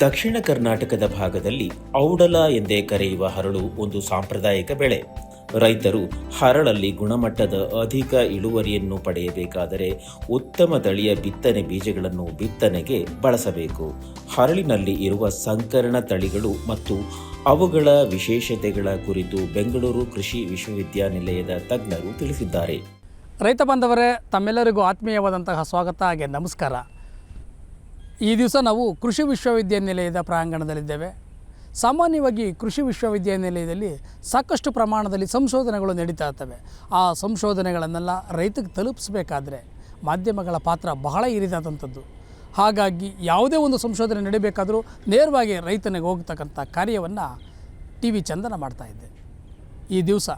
ದಕ್ಷಿಣ ಕರ್ನಾಟಕದ ಭಾಗದಲ್ಲಿ ಔಡಲ ಎಂದೇ ಕರೆಯುವ ಹರಳು ಒಂದು ಸಾಂಪ್ರದಾಯಿಕ ಬೆಳೆ. ರೈತರು ಹರಳಲ್ಲಿ ಗುಣಮಟ್ಟದ ಅಧಿಕ ಇಳುವರಿಯನ್ನು ಪಡೆಯಬೇಕಾದರೆ ಉತ್ತಮ ತಳಿಯ ಬಿತ್ತನೆ ಬೀಜಗಳನ್ನು ಬಿತ್ತನೆಗೆ ಬಳಸಬೇಕು. ಹರಳಿನಲ್ಲಿ ಇರುವ ಸಂಕರಣ ತಳಿಗಳು ಮತ್ತು ಅವುಗಳ ವಿಶೇಷತೆಗಳ ಕುರಿತು ಬೆಂಗಳೂರು ಕೃಷಿ ವಿಶ್ವವಿದ್ಯಾನಿಲಯದ ತಜ್ಞರು ತಿಳಿಸಿದ್ದಾರೆ. ರೈತ ಬಾಂಧವರೇ, ತಮ್ಮೆಲ್ಲರಿಗೂ ಆತ್ಮೀಯವಾದಂತಹ ಸ್ವಾಗತ ಹಾಗೆ ನಮಸ್ಕಾರ. ಈ ದಿವಸ ನಾವು ಕೃಷಿ ವಿಶ್ವವಿದ್ಯಾನಿಲಯದ ಪ್ರಾಂಗಣದಲ್ಲಿದ್ದೇವೆ. ಸಾಮಾನ್ಯವಾಗಿ ಕೃಷಿ ವಿಶ್ವವಿದ್ಯಾನಿಲಯದಲ್ಲಿ ಸಾಕಷ್ಟು ಪ್ರಮಾಣದಲ್ಲಿ ಸಂಶೋಧನೆಗಳು ನಡೀತಾ ಇರ್ತವೆ. ಆ ಸಂಶೋಧನೆಗಳನ್ನೆಲ್ಲ ರೈತಕ್ಕೆ ತಲುಪಿಸಬೇಕಾದ್ರೆ ಮಾಧ್ಯಮಗಳ ಪಾತ್ರ ಬಹಳ ಹಿರಿದಾದಂಥದ್ದು ಹಾಗಾಗಿ ಯಾವುದೇ ಒಂದು ಸಂಶೋಧನೆ ನಡೀಬೇಕಾದರೂ ನೇರವಾಗಿ ರೈತನಿಗೆ ಹೋಗ್ತಕ್ಕಂಥ ಕಾರ್ಯವನ್ನು ಟಿ ವಿ ಚಂದನ ಮಾಡ್ತಾಯಿದ್ದೆ ಈ ದಿವಸ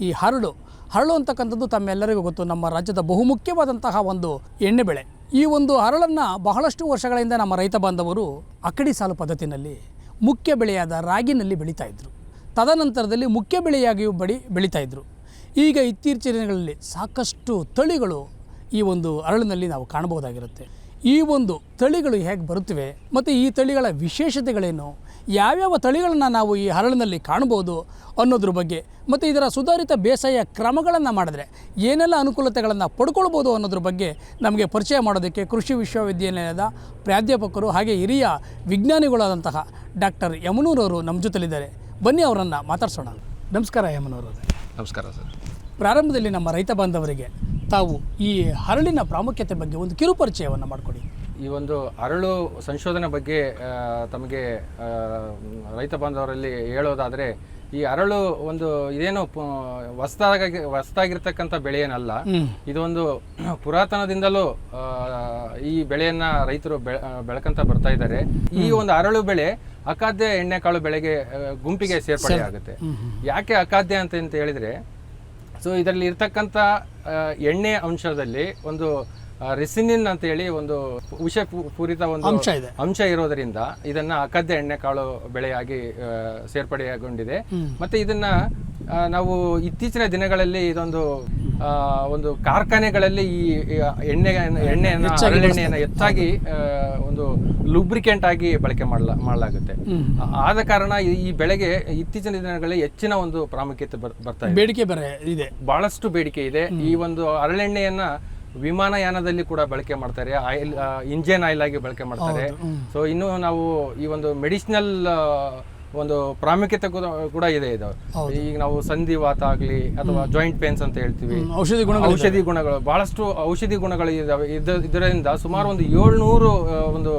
ಈ ಹರಳು ಹರಳು ಅಂತಕ್ಕಂಥದ್ದು ತಮ್ಮೆಲ್ಲರಿಗೂ ಗೊತ್ತು. ನಮ್ಮ ರಾಜ್ಯದ ಬಹುಮುಖ್ಯವಾದಂತಹ ಒಂದು ಎಣ್ಣೆ ಬೆಳೆ ಈ ಒಂದು ಹರಳನ್ನು ಬಹಳಷ್ಟು ವರ್ಷಗಳಿಂದ ನಮ್ಮ ರೈತ ಬಾಂಧವರು ಅಕ್ಕಡಿ ಸಾಲು ಪದ್ಧತಿನಲ್ಲಿ ಮುಖ್ಯ ಬೆಳೆಯಾದ ರಾಗಿನಲ್ಲಿ ಬೆಳೀತಾ ಇದ್ದರು ತದನಂತರದಲ್ಲಿ ಮುಖ್ಯ ಬೆಳೆಯಾಗಿಯೂ ಬಡಿ, ಬೆಳೀತಾ ಇದ್ದರು ಈಗ ಇತ್ತೀಚಿನ ದಿನಗಳಲ್ಲಿ ಸಾಕಷ್ಟು ತಳಿಗಳು ಈ ಒಂದು ಅರಳಿನಲ್ಲಿ ನಾವು ಕಾಣಬಹುದಾಗಿರುತ್ತೆ. ಈ ಒಂದು ತಳಿಗಳು ಹೇಗೆ ಬರುತ್ತವೆ ಮತ್ತು ಈ ತಳಿಗಳ ವಿಶೇಷತೆಗಳೇನು? ಯಾವ್ಯಾವ ತಳಿಗಳನ್ನು ನಾವು ಈ ಹರಳಿನಲ್ಲಿ ಕಾಣ್ಬೋದು ಅನ್ನೋದ್ರ ಬಗ್ಗೆ ಮತ್ತು ಇದರ ಸುಧಾರಿತ ಬೇಸಾಯ ಕ್ರಮಗಳನ್ನು ಮಾಡಿದ್ರೆ ಏನೆಲ್ಲ ಅನುಕೂಲತೆಗಳನ್ನು ಪಡ್ಕೊಳ್ಬೋದು ಅನ್ನೋದ್ರ ಬಗ್ಗೆ ನಮಗೆ ಪರಿಚಯ ಮಾಡೋದಕ್ಕೆ ಕೃಷಿ ವಿಶ್ವವಿದ್ಯಾನಿಲಯದ ಪ್ರಾಧ್ಯಾಪಕರು ಹಾಗೆ ಹಿರಿಯ ವಿಜ್ಞಾನಿಗಳಾದಂತಹ ಡಾಕ್ಟರ್ ಯಮನೂರವರು ನಮ್ಮ ಜೊತೆಲಿದ್ದಾರೆ. ಬನ್ನಿ ಅವರನ್ನು ಮಾತಾಡ್ಸೋಣ. ನಮಸ್ಕಾರ ಯಮನೂರು ನಮಸ್ಕಾರ ಸರ್. ಪ್ರಾರಂಭದಲ್ಲಿ ನಮ್ಮ ರೈತ ಬಾಂಧವರಿಗೆ ತಾವು ಈ ಹರಳಿನ ಪ್ರಾಮುಖ್ಯತೆ ಬಗ್ಗೆ ಒಂದು ಕಿರುಪರಿಚಯವನ್ನು ಮಾಡಿಕೊಡಿ. ಈ ಒಂದು ಅರಳು ಸಂಶೋಧನೆ ಬಗ್ಗೆ ತಮಗೆ ರೈತ ಬಾಂಧವರಲ್ಲಿ ಹೇಳೋದಾದರೆ ಈ ಅರಳು ಒಂದು ಇದೇನು ಹೊಸದಾಗಿ ಹೊಸದಾಗಿರ್ತಕ್ಕಂಥ ಬೆಳೆ ಏನಲ್ಲ. ಇದೊಂದು ಪುರಾತನದಿಂದಲೂ ಆ, ಈ ಬೆಳೆಯನ್ನ ರೈತರು ಬೆಳ ಬೆಳ್ಕಂತ ಬರ್ತಾ ಇದ್ದಾರೆ. ಈ ಒಂದು ಅರಳು ಬೆಳೆ ಅಖಾದ್ಯ ಎಣ್ಣೆಕಾಳು ಬೆಳೆಗೆ ಗುಂಪಿಗೆ ಸೇರ್ಪಡೆ ಆಗುತ್ತೆ. ಯಾಕೆ ಅಖಾದ್ಯ ಅಂತ ಅಂತ ಹೇಳಿದ್ರೆ ಸೊ ಇದರಲ್ಲಿ ಇರ್ತಕ್ಕಂಥ ಎಣ್ಣೆ ಅಂಶದಲ್ಲಿ ಒಂದು ರೆಸಿನಿನ್ ಅಂತ ಹೇಳಿ ಒಂದು ವಿಷ ಪೂರಿತ ಒಂದು ಅಂಶ ಇದೆ. ಅಂಶ ಇರೋದರಿಂದ ಇದನ್ನ ಕಾಳು ಎಣ್ಣೆಕಾಳು ಬೆಳೆಯಾಗಿ ಆ, ಸೇರ್ಪಡೆಗೊಂಡಿದೆ ಮತ್ತೆ ಇದನ್ನ ನಾವು ಇತ್ತೀಚಿನ ದಿನಗಳಲ್ಲಿ ಇದೊಂದು ಒಂದು ಕಾರ್ಖಾನೆಗಳಲ್ಲಿ ಈ ಎಣ್ಣೆ ಎಣ್ಣೆಯನ್ನು ಹರಳೆಣ್ಣೆಯನ್ನು ಹೆಚ್ಚಾಗಿ ಒಂದು ಲೂಬ್ರಿಕೆಂಟ್ ಆಗಿ ಬಳಕೆ ಮಾಡಲ ಮಾಡಲಾಗುತ್ತೆ. ಆದ ಕಾರಣ ಈ- ಬೆಳೆಗೆ ಇತ್ತೀಚಿನ ದಿನಗಳಲ್ಲಿ ಹೆಚ್ಚಿನ ಒಂದು ಪ್ರಾಮುಖ್ಯತೆ ಬರ್- ಬರ್ತಾ ಇದೆ. ಬೇಡಿಕೆ ಬರ ಇದೆ. ಬಹಳಷ್ಟು ಬೇಡಿಕೆ ಇದೆ. ಈ ಒಂದು ಹರಳೆಣ್ಣೆಯನ್ನ ವಿಮಾನಯಾನದಲ್ಲಿ ಕೂಡ ಬಳಕೆ ಮಾಡ್ತಾರೆ. ಆಯಿಲ್ ಇಂಜಿನ್ ಆಯಿಲ್ ಆಗಿ ಬಳಕೆ ಮಾಡ್ತಾರೆ. ಸೊ ಇನ್ನು ನಾವು ಈ ಒಂದು ಮೆಡಿಸಿನಲ್ ಒಂದು ಪ್ರಾಮುಖ್ಯತೆ ಕೂಡ ಕೂಡ ಇದೆ ಇದು. ಈಗ ನಾವು ಸಂಧಿವಾತ ಆಗಲಿ ಅಥವಾ ಜಾಯಿಂಟ್ ಪೇನ್ಸ್ ಅಂತ ಹೇಳ್ತೀವಿ. ಔಷಧಿ ಗುಣಗಳು ಔಷಧಿ ಗುಣಗಳು ಬಹಳಷ್ಟು ಔಷಧಿ ಗುಣಗಳು ಇದಾವೆ ಇದ- ಇದರಿಂದ ಸುಮಾರು ಒಂದು ಏಳ್ನೂರು ಒಂದು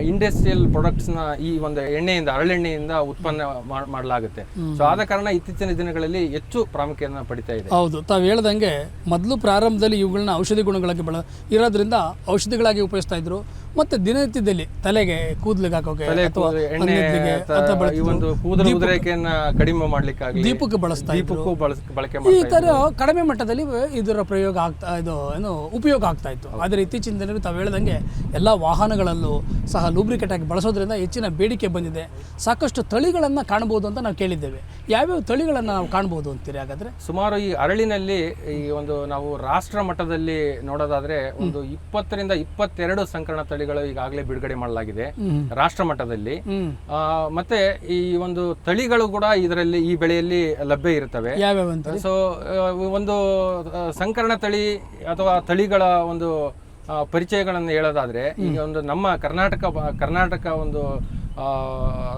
ಇಂಡಸ್ಟ್ರಿಯಲ್ ಪ್ರಾಡಕ್ಟ್ಸ್ನ ಈ ಒಂದು ಎಣ್ಣೆಯಿಂದ ಹರಳೆಣ್ಣೆಯಿಂದ ಉತ್ಪನ್ನ ಮಾಡ್- ಮಾಡಲಾಗುತ್ತೆ. ಸೊ ಆದ ಕಾರಣ ಇತ್ತೀಚಿನ ದಿನಗಳಲ್ಲಿ ಹೆಚ್ಚು ಪ್ರಾಮುಖ್ಯತೆಯನ್ನು ಪಡಿತಾ ಇದೆ. ಹೌದು. ತಾವು ಹೇಳ್ದಂಗೆ ಮೊದಲು ಪ್ರಾರಂಭದಲ್ಲಿ ಇವುಗಳನ್ನ ಔಷಧಿ ಗುಣಗಳಾಗಿ ಬಳ ಇರೋದ್ರಿಂದ ಔಷಧಿಗಳಾಗಿ ಉಪಯೋಗಿಸ್ತಾ ಇದ್ರು. ಮತ್ತೆ ದಿನನಿತ್ಯದಲ್ಲಿ ತಲೆಗೆ ಕೂದಲಿಗೆ ಹಾಕೋಕೆ ತಲೆ ಅಥವಾ ಕೂದಲು, ಎಣ್ಣೆ ತ- ಈ ಬಳಸ್ತಿದ್ರು. ಒಂದು ಕೂದಲು ಉದುರಿಕೆಯನ್ನ ಕಡಿಮೆ ಮಾಡ್ಲಿಕ್ಕಾಗ್ಲಿ ದೀಪಕ್ಕೆ ಬಳಸ್ತಾ ಇದ್ರು. ದೀಪಕ್ಕೂ ಬಳಸ್ ಬಳಕೆ ಈ ಮಾಡ್ತಾ ತರ ಕಡಿಮೆ ಮಟ್ಟದಲ್ಲಿ ಇದರ ಪ್ರಯೋಗ ಆಗ್ತಾ ಇದು ಏನು ಉಪಯೋಗ ಆಗ್ತಾ ಇತ್ತು. ಆದರೆ ಇತ್ತೀಚಿನ ದಿನಗಳು ತಾವು ಹೇಳ್ದಂಗೆ ಎಲ್ಲ ವಾಹನಗಳಲ್ಲೂ ಸಹ ಲೂಬ್ರಿಕೇಟ್ ಆಗಿ ಬಳಸೋದ್ರಿಂದ ಹೆಚ್ಚಿನ ಬೇಡಿಕೆ ಬಂದಿದೆ. ಸಾಕಷ್ಟು ತಳಿಗಳನ್ನು ಕಾಣಬಹುದು ಅಂತ ನಾವು ಕೇಳಿದ್ದೇವೆ. ಯಾವ್ಯಾವ ತಳಿಗಳನ್ನು ನಾವು ಕಾಣಬಹುದು ಅಂತೀರಿ ಹಾಗಾದ್ರೆ? ಸುಮಾರು ಈ ಅರಳಿನಲ್ಲಿ ಈ ಒಂದು ನಾವು ರಾಷ್ಟ್ರ ಮಟ್ಟದಲ್ಲಿ ನೋಡೋದಾದ್ರೆ ಒಂದು ಇಪ್ಪತ್ತರಿಂದ ಇಪ್ಪತ್ತೆರಡು ಸಂಕರಣ ತಳಿಗಳು ಈಗಾಗಲೇ ಬಿಡುಗಡೆ ಮಾಡಲಾಗಿದೆ. ರಾಷ್ಟ್ರ ಮಟ್ಟದಲ್ಲಿ. ಮತ್ತೆ ಈ ಒಂದು ತಳಿಗಳು ಕೂಡ ಇದರಲ್ಲಿ ಈ ಬೆಳೆಯಲ್ಲಿ ಲಭ್ಯ ಇರುತ್ತವೆ. ಸೊ ಒಂದು ಸಂಕರಣ ತಳಿ ಅಥವಾ ತಳಿಗಳ ಒಂದು ಪರಿಚಯಗಳನ್ನು ಹೇಳೋದಾದ್ರೆ ಈಗ ಒಂದು ನಮ್ಮ ಕರ್ನಾಟಕ ಕರ್ನಾಟಕ ಒಂದು ಆ,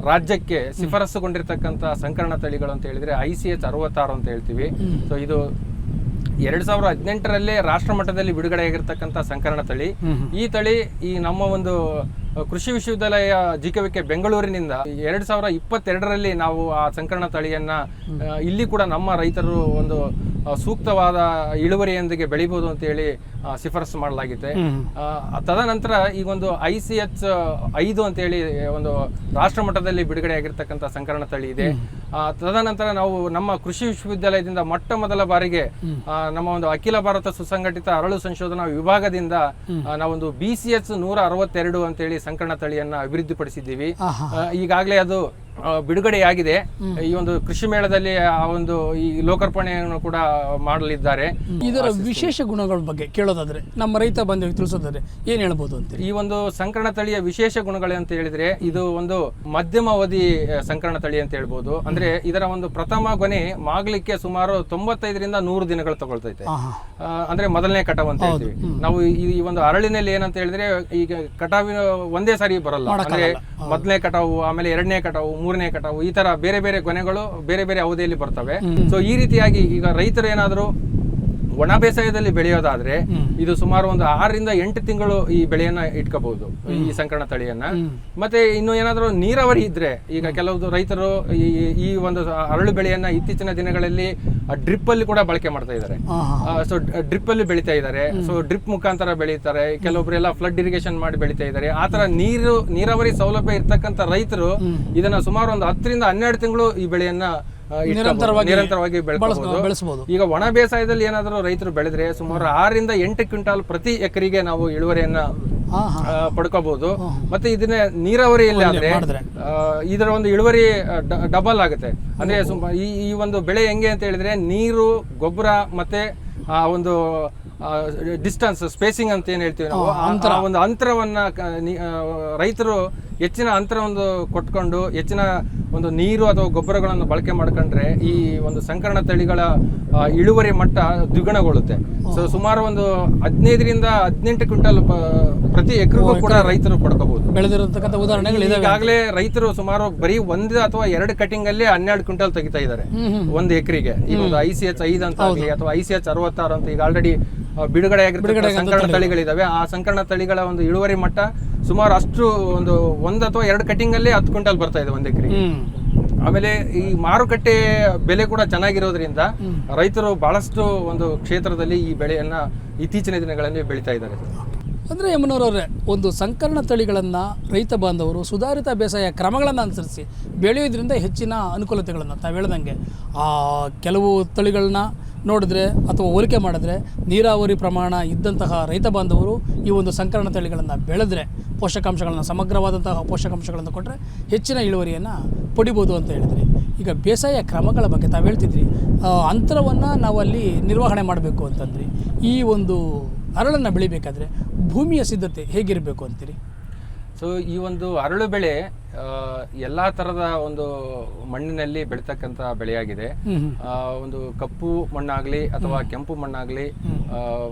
ರಾಜ್ಯಕ್ಕೆ ಶಿಫಾರಸುಗೊಂಡಿರ್ತಕ್ಕಂಥ ಸಂಕರಣ ತಳಿಗಳು ಅಂತ ಹೇಳಿದ್ರೆ ಐ ಸಿ ಎಚ್ ಅರವತ್ತಾರು ಅಂತ ಹೇಳ್ತೀವಿ. ಸೊ ಇದು ಎರಡ್ ಸಾವಿರದ ಹದಿನೆಂಟರಲ್ಲೇ ರಾಷ್ಟ್ರ ಮಟ್ಟದಲ್ಲಿ ಬಿಡುಗಡೆಯಾಗಿರ್ತಕ್ಕಂಥ ಸಂಕರಣ ತಳಿ. ಈ ತಳಿ ಈ ನಮ್ಮ ಒಂದು ಕೃಷಿ ವಿಶ್ವವಿದ್ಯಾಲಯ ಜಿಕೆವಿಕೆ ಬೆಂಗಳೂರಿನಿಂದ ಎರಡ್ ಸಾವಿರ ಇಪ್ಪತ್ತೆರಡರಲ್ಲಿ ನಾವು ಆ ಸಂಕರಣ ತಳಿಯನ್ನ ಇಲ್ಲಿ ಕೂಡ ನಮ್ಮ ರೈತರು ಒಂದು ಸೂಕ್ತವಾದ ಇಳುವರಿಯೊಂದಿಗೆ ಬೆಳಿಬಹುದು ಅಂತ ಹೇಳಿ ಶಿಫಾರಸು ಮಾಡಲಾಗಿದೆ. ತದನಂತರ ಈಗ ಒಂದು ಐ ಸಿ ಎಚ್ ಐದು ಅಂತೇಳಿ ಒಂದು ರಾಷ್ಟ್ರ ಮಟ್ಟದಲ್ಲಿ ಬಿಡುಗಡೆ ಆಗಿರ್ತಕ್ಕಂಥ ಸಂಕರಣ ತಳಿ ಇದೆ. ಆ, ತದನಂತರ ನಾವು ನಮ್ಮ ಕೃಷಿ ವಿಶ್ವವಿದ್ಯಾಲಯದಿಂದ ಮೊಟ್ಟ ಮೊದಲ ಬಾರಿಗೆ ಆ, ನಮ್ಮ ಒಂದು ಅಖಿಲ ಭಾರತ ಸುಸಂಘಟಿತ ಅರಳು ಸಂಶೋಧನಾ ವಿಭಾಗದಿಂದ ನಾವೊಂದು ಬಿ ಸಿ ಎಚ್ ನೂರ ಅರವತ್ತೆರಡು ಅಂತೇಳಿ ಸಂಕರಣ ತಳಿಯನ್ನ ಅಭಿವೃದ್ಧಿಪಡಿಸಿದ್ದೀವಿ. ಪಡಿಸಿದ್ದೀವಿ ಈಗಾಗಲೇ ಅದು ಬಿಡುಗಡೆಯಾಗಿದೆ. ಈ ಒಂದು ಕೃಷಿ ಮೇಳದಲ್ಲಿ ಆ ಒಂದು ಈ ಲೋಕಾರ್ಪಣೆಯನ್ನು ಕೂಡ ಮಾಡಲಿದ್ದಾರೆ. ಇದರ ವಿಶೇಷ ಗುಣಗಳ ಬಗ್ಗೆ ಕೇಳೋದಾದ್ರೆ ನಮ್ಮ ರೈತ ಬಂಧುವಿಗೆ ತಿಳಿಸೋದಾದ್ರೆ ಏನ್ ಹೇಳ್ಬೋದು ಅಂತ ಈ ಒಂದು ಸಂಕರಣ ತಳಿಯ ವಿಶೇಷ ಗುಣಗಳು ಅಂತ ಹೇಳಿದ್ರೆ ಇದು ಒಂದು ಮಧ್ಯಮ ಅವಧಿ ಸಂಕರಣ ತಳಿ ಅಂತ ಹೇಳ್ಬೋದು. ಅಂದ್ರೆ ಇದರ ಒಂದು ಪ್ರಥಮ ಗೊನೆ ಮಾಗ್ಲಿಕ್ಕೆ ಸುಮಾರು ತೊಂಬತ್ತೈದರಿಂದ ನೂರು ದಿನಗಳು ತಗೊಳ್ತೈತೆ. ಅಂದ್ರೆ ಮೊದಲನೇ ಕಟಾವ್ ಅಂತ ಹೇಳ್ತೀವಿ. ನಾವು ಈ ಈ ಒಂದು ಅರಳಿನಲ್ಲಿ ಏನಂತ ಹೇಳಿದ್ರೆ ಈಗ ಕಟಾವಿನ ಒಂದೇ ಸಾರಿ ಬರಲ್ಲ. ಅಂದ್ರೆ ಮೊದಲನೇ ಕಟಾವು ಆಮೇಲೆ ಎರಡನೇ ಕಟಾವು ಮೂರನೇ ಕಟಾವು ಈ ತರ ಬೇರೆ ಬೇರೆ ಕೊನೆಗಳು ಬೇರೆ ಬೇರೆ ಅವಧಿಯಲ್ಲಿ ಬರ್ತವೆ. ಸೊ ಈ ರೀತಿಯಾಗಿ ಈಗ ರೈತರು ಏನಾದ್ರು ಒಣ ಬೇಸಾಯದಲ್ಲಿ ಬೆಳೆಯೋದಾದ್ರೆ ಇದು ಸುಮಾರು ಒಂದು ಆರರಿಂದ ಎಂಟು ತಿಂಗಳು ಈ ಬೆಳೆಯನ್ನ ಇಟ್ಕೋಬಹುದು ಈ ಸಂಕರಣ ತಳಿಯನ್ನ. ಮತ್ತೆ ಇನ್ನು ಏನಾದರೂ ನೀರಾವರಿ ಇದ್ರೆ ಈಗ ಕೆಲವು ರೈತರು ಈ ಒಂದು ಅರಳು ಬೆಳೆಯನ್ನ ಇತ್ತೀಚಿನ ದಿನಗಳಲ್ಲಿ ಡ್ರಿಪ್ ಅಲ್ಲಿ ಕೂಡ ಬಳಕೆ ಮಾಡ್ತಾ ಇದ್ದಾರೆ. ಸೊ ಡ್ರಿಪ್ ಅಲ್ಲಿ ಬೆಳಿತಾ ಇದ್ದಾರೆ. ಸೊ ಡ್ರಿಪ್ ಮುಖಾಂತರ ಬೆಳೀತಾರೆ. ಕೆಲವೊಬ್ರೆಲ್ಲ ಫ್ಲಡ್ ಇರಿಗೇಷನ್ ಮಾಡಿ ಬೆಳಿತಾ ಇದ್ದಾರೆ. ಆತರ ತರ ನೀರು ನೀರಾವರಿ ಸೌಲಭ್ಯ ಇರ್ತಕ್ಕಂಥ ರೈತರು ಇದನ್ನ ಸುಮಾರು ಒಂದು ಹತ್ತರಿಂದ ಹನ್ನೆರಡು ತಿಂಗಳು ಈ ಬೆಳೆಯನ್ನ. ನಿರಂತರವಾಗಿ ನಿರಂತರವಾಗಿ ಬೆಳ್ಕೋಬಹುದು ಬಳಸ್- ಬೆಳೆಸ್ಬೋದು. ಈಗ ಒಣ ಬೇಸಾಯದಲ್ಲಿ ಏನಾದರೂ ರೈತರು ಬೆಳೆದ್ರೆ ಸುಮಾರು ಆರರಿಂದ ಎಂಟು ಕ್ವಿಂಟಾಲ್ ಪ್ರತಿ ಎಕರೆಗೆ ನಾವು ಇಳುವರಿಯನ್ನ ಪಡ್ಕೋಬಹುದು ಮತ್ತೆ ಇದನ್ನ ನೀರಾವರಿಯಲ್ಲಿ ಆದ್ರೆ ಇದರ ಒಂದು ಇಳುವರಿ ಡಬಲ್ ಆಗುತ್ತೆ. ಅಂದ್ರೆ ಈ ಈ ಒಂದು ಬೆಳೆ ಹೆಂಗೆ ಅಂತ ಹೇಳಿದ್ರೆ ನೀರು ಗೊಬ್ಬರ ಮತ್ತೆ ಆ ಒಂದು ಡಿಸ್ಟನ್ಸ್ ಸ್ಪೇಸಿಂಗ್ ಅಂತ ಏನ್ ಹೇಳ್ತೀವಿ ನಾವು ಒಂದು ಅಂತರವನ್ನ ರೈತರು ಹೆಚ್ಚಿನ ಅಂತರ ಒಂದು ಕೊಟ್ಕೊಂಡು ಹೆಚ್ಚಿನ ಒಂದು ನೀರು ಅಥವಾ ಗೊಬ್ಬರಗಳನ್ನು ಬಳಕೆ ಮಾಡ್ಕೊಂಡ್ರೆ ಈ ಒಂದು ಸಂಕರಣ ತಳಿಗಳ ಇಳುವರಿ ಮಟ್ಟ ದ್ವಿಗುಣಗೊಳ್ಳುತ್ತೆ. ಸೊ ಸುಮಾರು ಒಂದು ಹದಿನೈದರಿಂದ ಹದಿನೆಂಟು ಕ್ವಿಂಟಲ್ ಪ್ರತಿ ಎಕರೆಗೂ ಕೂಡ ರೈತರು ಪಡ್ಕೋಬಹುದು. ಬೆಳೆದಿರತಕ್ಕಂಥ ಉದಾಹರಣೆಗಳು ಈಗಾಗಲೇ ರೈತರು ಸುಮಾರು ಬರೀ ಒಂದು ಅಥವಾ ಎರಡು ಕಟಿಂಗ್ ಅಲ್ಲಿ ಹನ್ನೆರಡು ಕ್ವಿಂಟಲ್ ತೆಗಿತಾ ಇದ್ದಾರೆ. ಒಂದು ಎಕರೆಗೆ. ಈಗ ಒಂದು ಐ ಸಿ ಎಚ್ ಐದು ಅಂತ ಆಗಲಿ ಅಥವಾ ಐ ಸಿ ಎಚ್ ಅರವತ್ತಾರು ಅಂತ ಈಗ ಆಲ್ರೆಡಿ ಬಿಡುಗಡೆ ಆಗಿರ್ತಕ್ಕಂಥ ಸಂಕರಣ ತಳಿಗಳಿದಾವೆ. ಆ ಸಂಕರಣ ತಳಿಗಳ ಒಂದು ಇಳುವರಿ ಮಟ್ಟ ಸುಮಾರು ಅಷ್ಟು ಒಂದು ಒಂದು ಅಥವಾ ಎರಡು ಕಟಿಂಗ್ ಅಲ್ಲಿ ಹತ್ತು ಕ್ವಿಂಟಲ್ ಬರ್ತಾ ಇದೆ ಒಂದು ಆಮೇಲೆ ಈ ಮಾರುಕಟ್ಟೆ ಬೆಲೆ ಕೂಡ ಚೆನ್ನಾಗಿರೋದ್ರಿಂದ ರೈತರು ಬಹಳಷ್ಟು ಒಂದು ಕ್ಷೇತ್ರದಲ್ಲಿ ಈ ಬೆಳೆಯನ್ನ ಇತ್ತೀಚಿನ ದಿನಗಳಲ್ಲಿ ಬೆಳೀತಾ ಇದ್ದಾರೆ. ಅಂದರೆ ಯಮುನವರವರೇ ಒಂದು ಸಂಕರಣ ತಳಿಗಳನ್ನು ರೈತ ಬಾಂಧವರು ಸುಧಾರಿತ ಬೇಸಾಯ ಕ್ರಮಗಳನ್ನು ಅನುಸರಿಸಿ ಬೆಳೆಯೋದ್ರಿಂದ ಹೆಚ್ಚಿನ ಅನುಕೂಲತೆಗಳನ್ನು ತಾವು ಹೇಳ್ದಂಗೆ ಆ ಕೆಲವು ತಳಿಗಳನ್ನ ನೋಡಿದ್ರೆ ಅಥವಾ ಹೋಲಿಕೆ ಮಾಡಿದ್ರೆ ನೀರಾವರಿ ಪ್ರಮಾಣ ಇದ್ದಂತಹ ರೈತ ಬಾಂಧವರು ಈ ಒಂದು ಸಂಕರಣ ತಳಿಗಳನ್ನು ಬೆಳೆದ್ರೆ ಪೋಷಕಾಂಶಗಳನ್ನು ಸಮಗ್ರವಾದಂತಹ ಪೋಷಕಾಂಶಗಳನ್ನು ಕೊಟ್ಟರೆ ಹೆಚ್ಚಿನ ಇಳುವರಿಯನ್ನು ಪಡಿಬೋದು ಅಂತ ಹೇಳಿದ್ರಿ. ಈಗ ಬೇಸಾಯ ಕ್ರಮಗಳ ಬಗ್ಗೆ ತಾವು ಹೇಳ್ತಿದ್ರಿ. ಅಂತರವನ್ನು ನಾವಲ್ಲಿ ನಿರ್ವಹಣೆ ಮಾಡಬೇಕು ಅಂತಂದ್ರಿ. ಈ ಒಂದು ಅರಳನ್ನು ಬೆಳಿಬೇಕಾದ್ರೆ ಭೂಮಿಯ ಸಿದ್ಧತೆ ಹೇಗಿರಬೇಕು ಅಂತೀರಿ? ಸೊ ಈ ಒಂದು ಅರಳು ಬೆಳೆ ಎಲ್ಲ ಎಲ್ಲಾ ತರದ ಒಂದು ಮಣ್ಣಿನಲ್ಲಿ ಬೆಳೀತಕ್ಕಂಥ ಬೆಳೆಯಾಗಿದೆ. ಒಂದು ಕಪ್ಪು ಮಣ್ಣಾಗ್ಲಿ ಅಥವಾ ಕೆಂಪು ಮಣ್ಣಾಗ್ಲಿ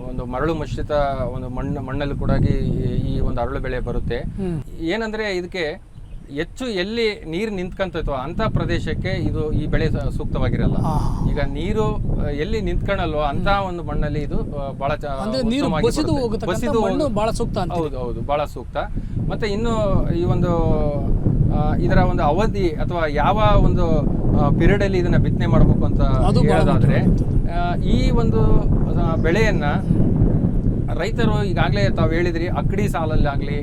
ಒಂದು ಮರಳು ಮಿಶ್ರಿತ ಒಂದು ಮಣ್ಣು ಮಣ್ಣಲ್ಲಿ ಕೂಡ ಈ- ಒಂದು ಅರಳು ಬೆಳೆ ಬರುತ್ತೆ. ಏನಂದ್ರೆ ಇದಕ್ಕೆ ಹೆಚ್ಚು ಎಲ್ಲಿ ನೀರು ನಿಂತ್ಕೊಂತೈತೋ ಅಂತ ಪ್ರದೇಶಕ್ಕೆ ಇದು ಈ ಬೆಳೆ ಸೂಕ್ತವಾಗಿರಲ್ಲ. ಈಗ ನೀರು ಎಲ್ಲಿ ನಿಂತ್ಕೊಳ್ಳಲ್ವೋ ಅಂತ ಒಂದು ಮಣ್ಣಲ್ಲಿ ಇದು ಬಹಳ ಬಹಳ ಸೂಕ್ತ ಹೌದು ಹೌದು ಬಹಳ ಸೂಕ್ತ. ಮತ್ತೆ ಇನ್ನು ಈ ಒಂದು ಇದರ ಒಂದು ಅವಧಿ ಅಥವಾ ಯಾವ ಒಂದು ಪಿರಿಯಡ್ ಅಲ್ಲಿ ಇದನ್ನ ಬಿತ್ತನೆ ಮಾಡಬೇಕು ಅಂತ ಹೇಳೋದಾದ್ರೆ ಈ ಒಂದು ಬೆಳೆಯನ್ನ ರೈತರು ಈಗಾಗಲೇ ತಾವು ಹೇಳಿದ್ರಿ ಅಕ್ಕಡಿ ಸಾಲಲ್ಲಾಗ್ಲಿ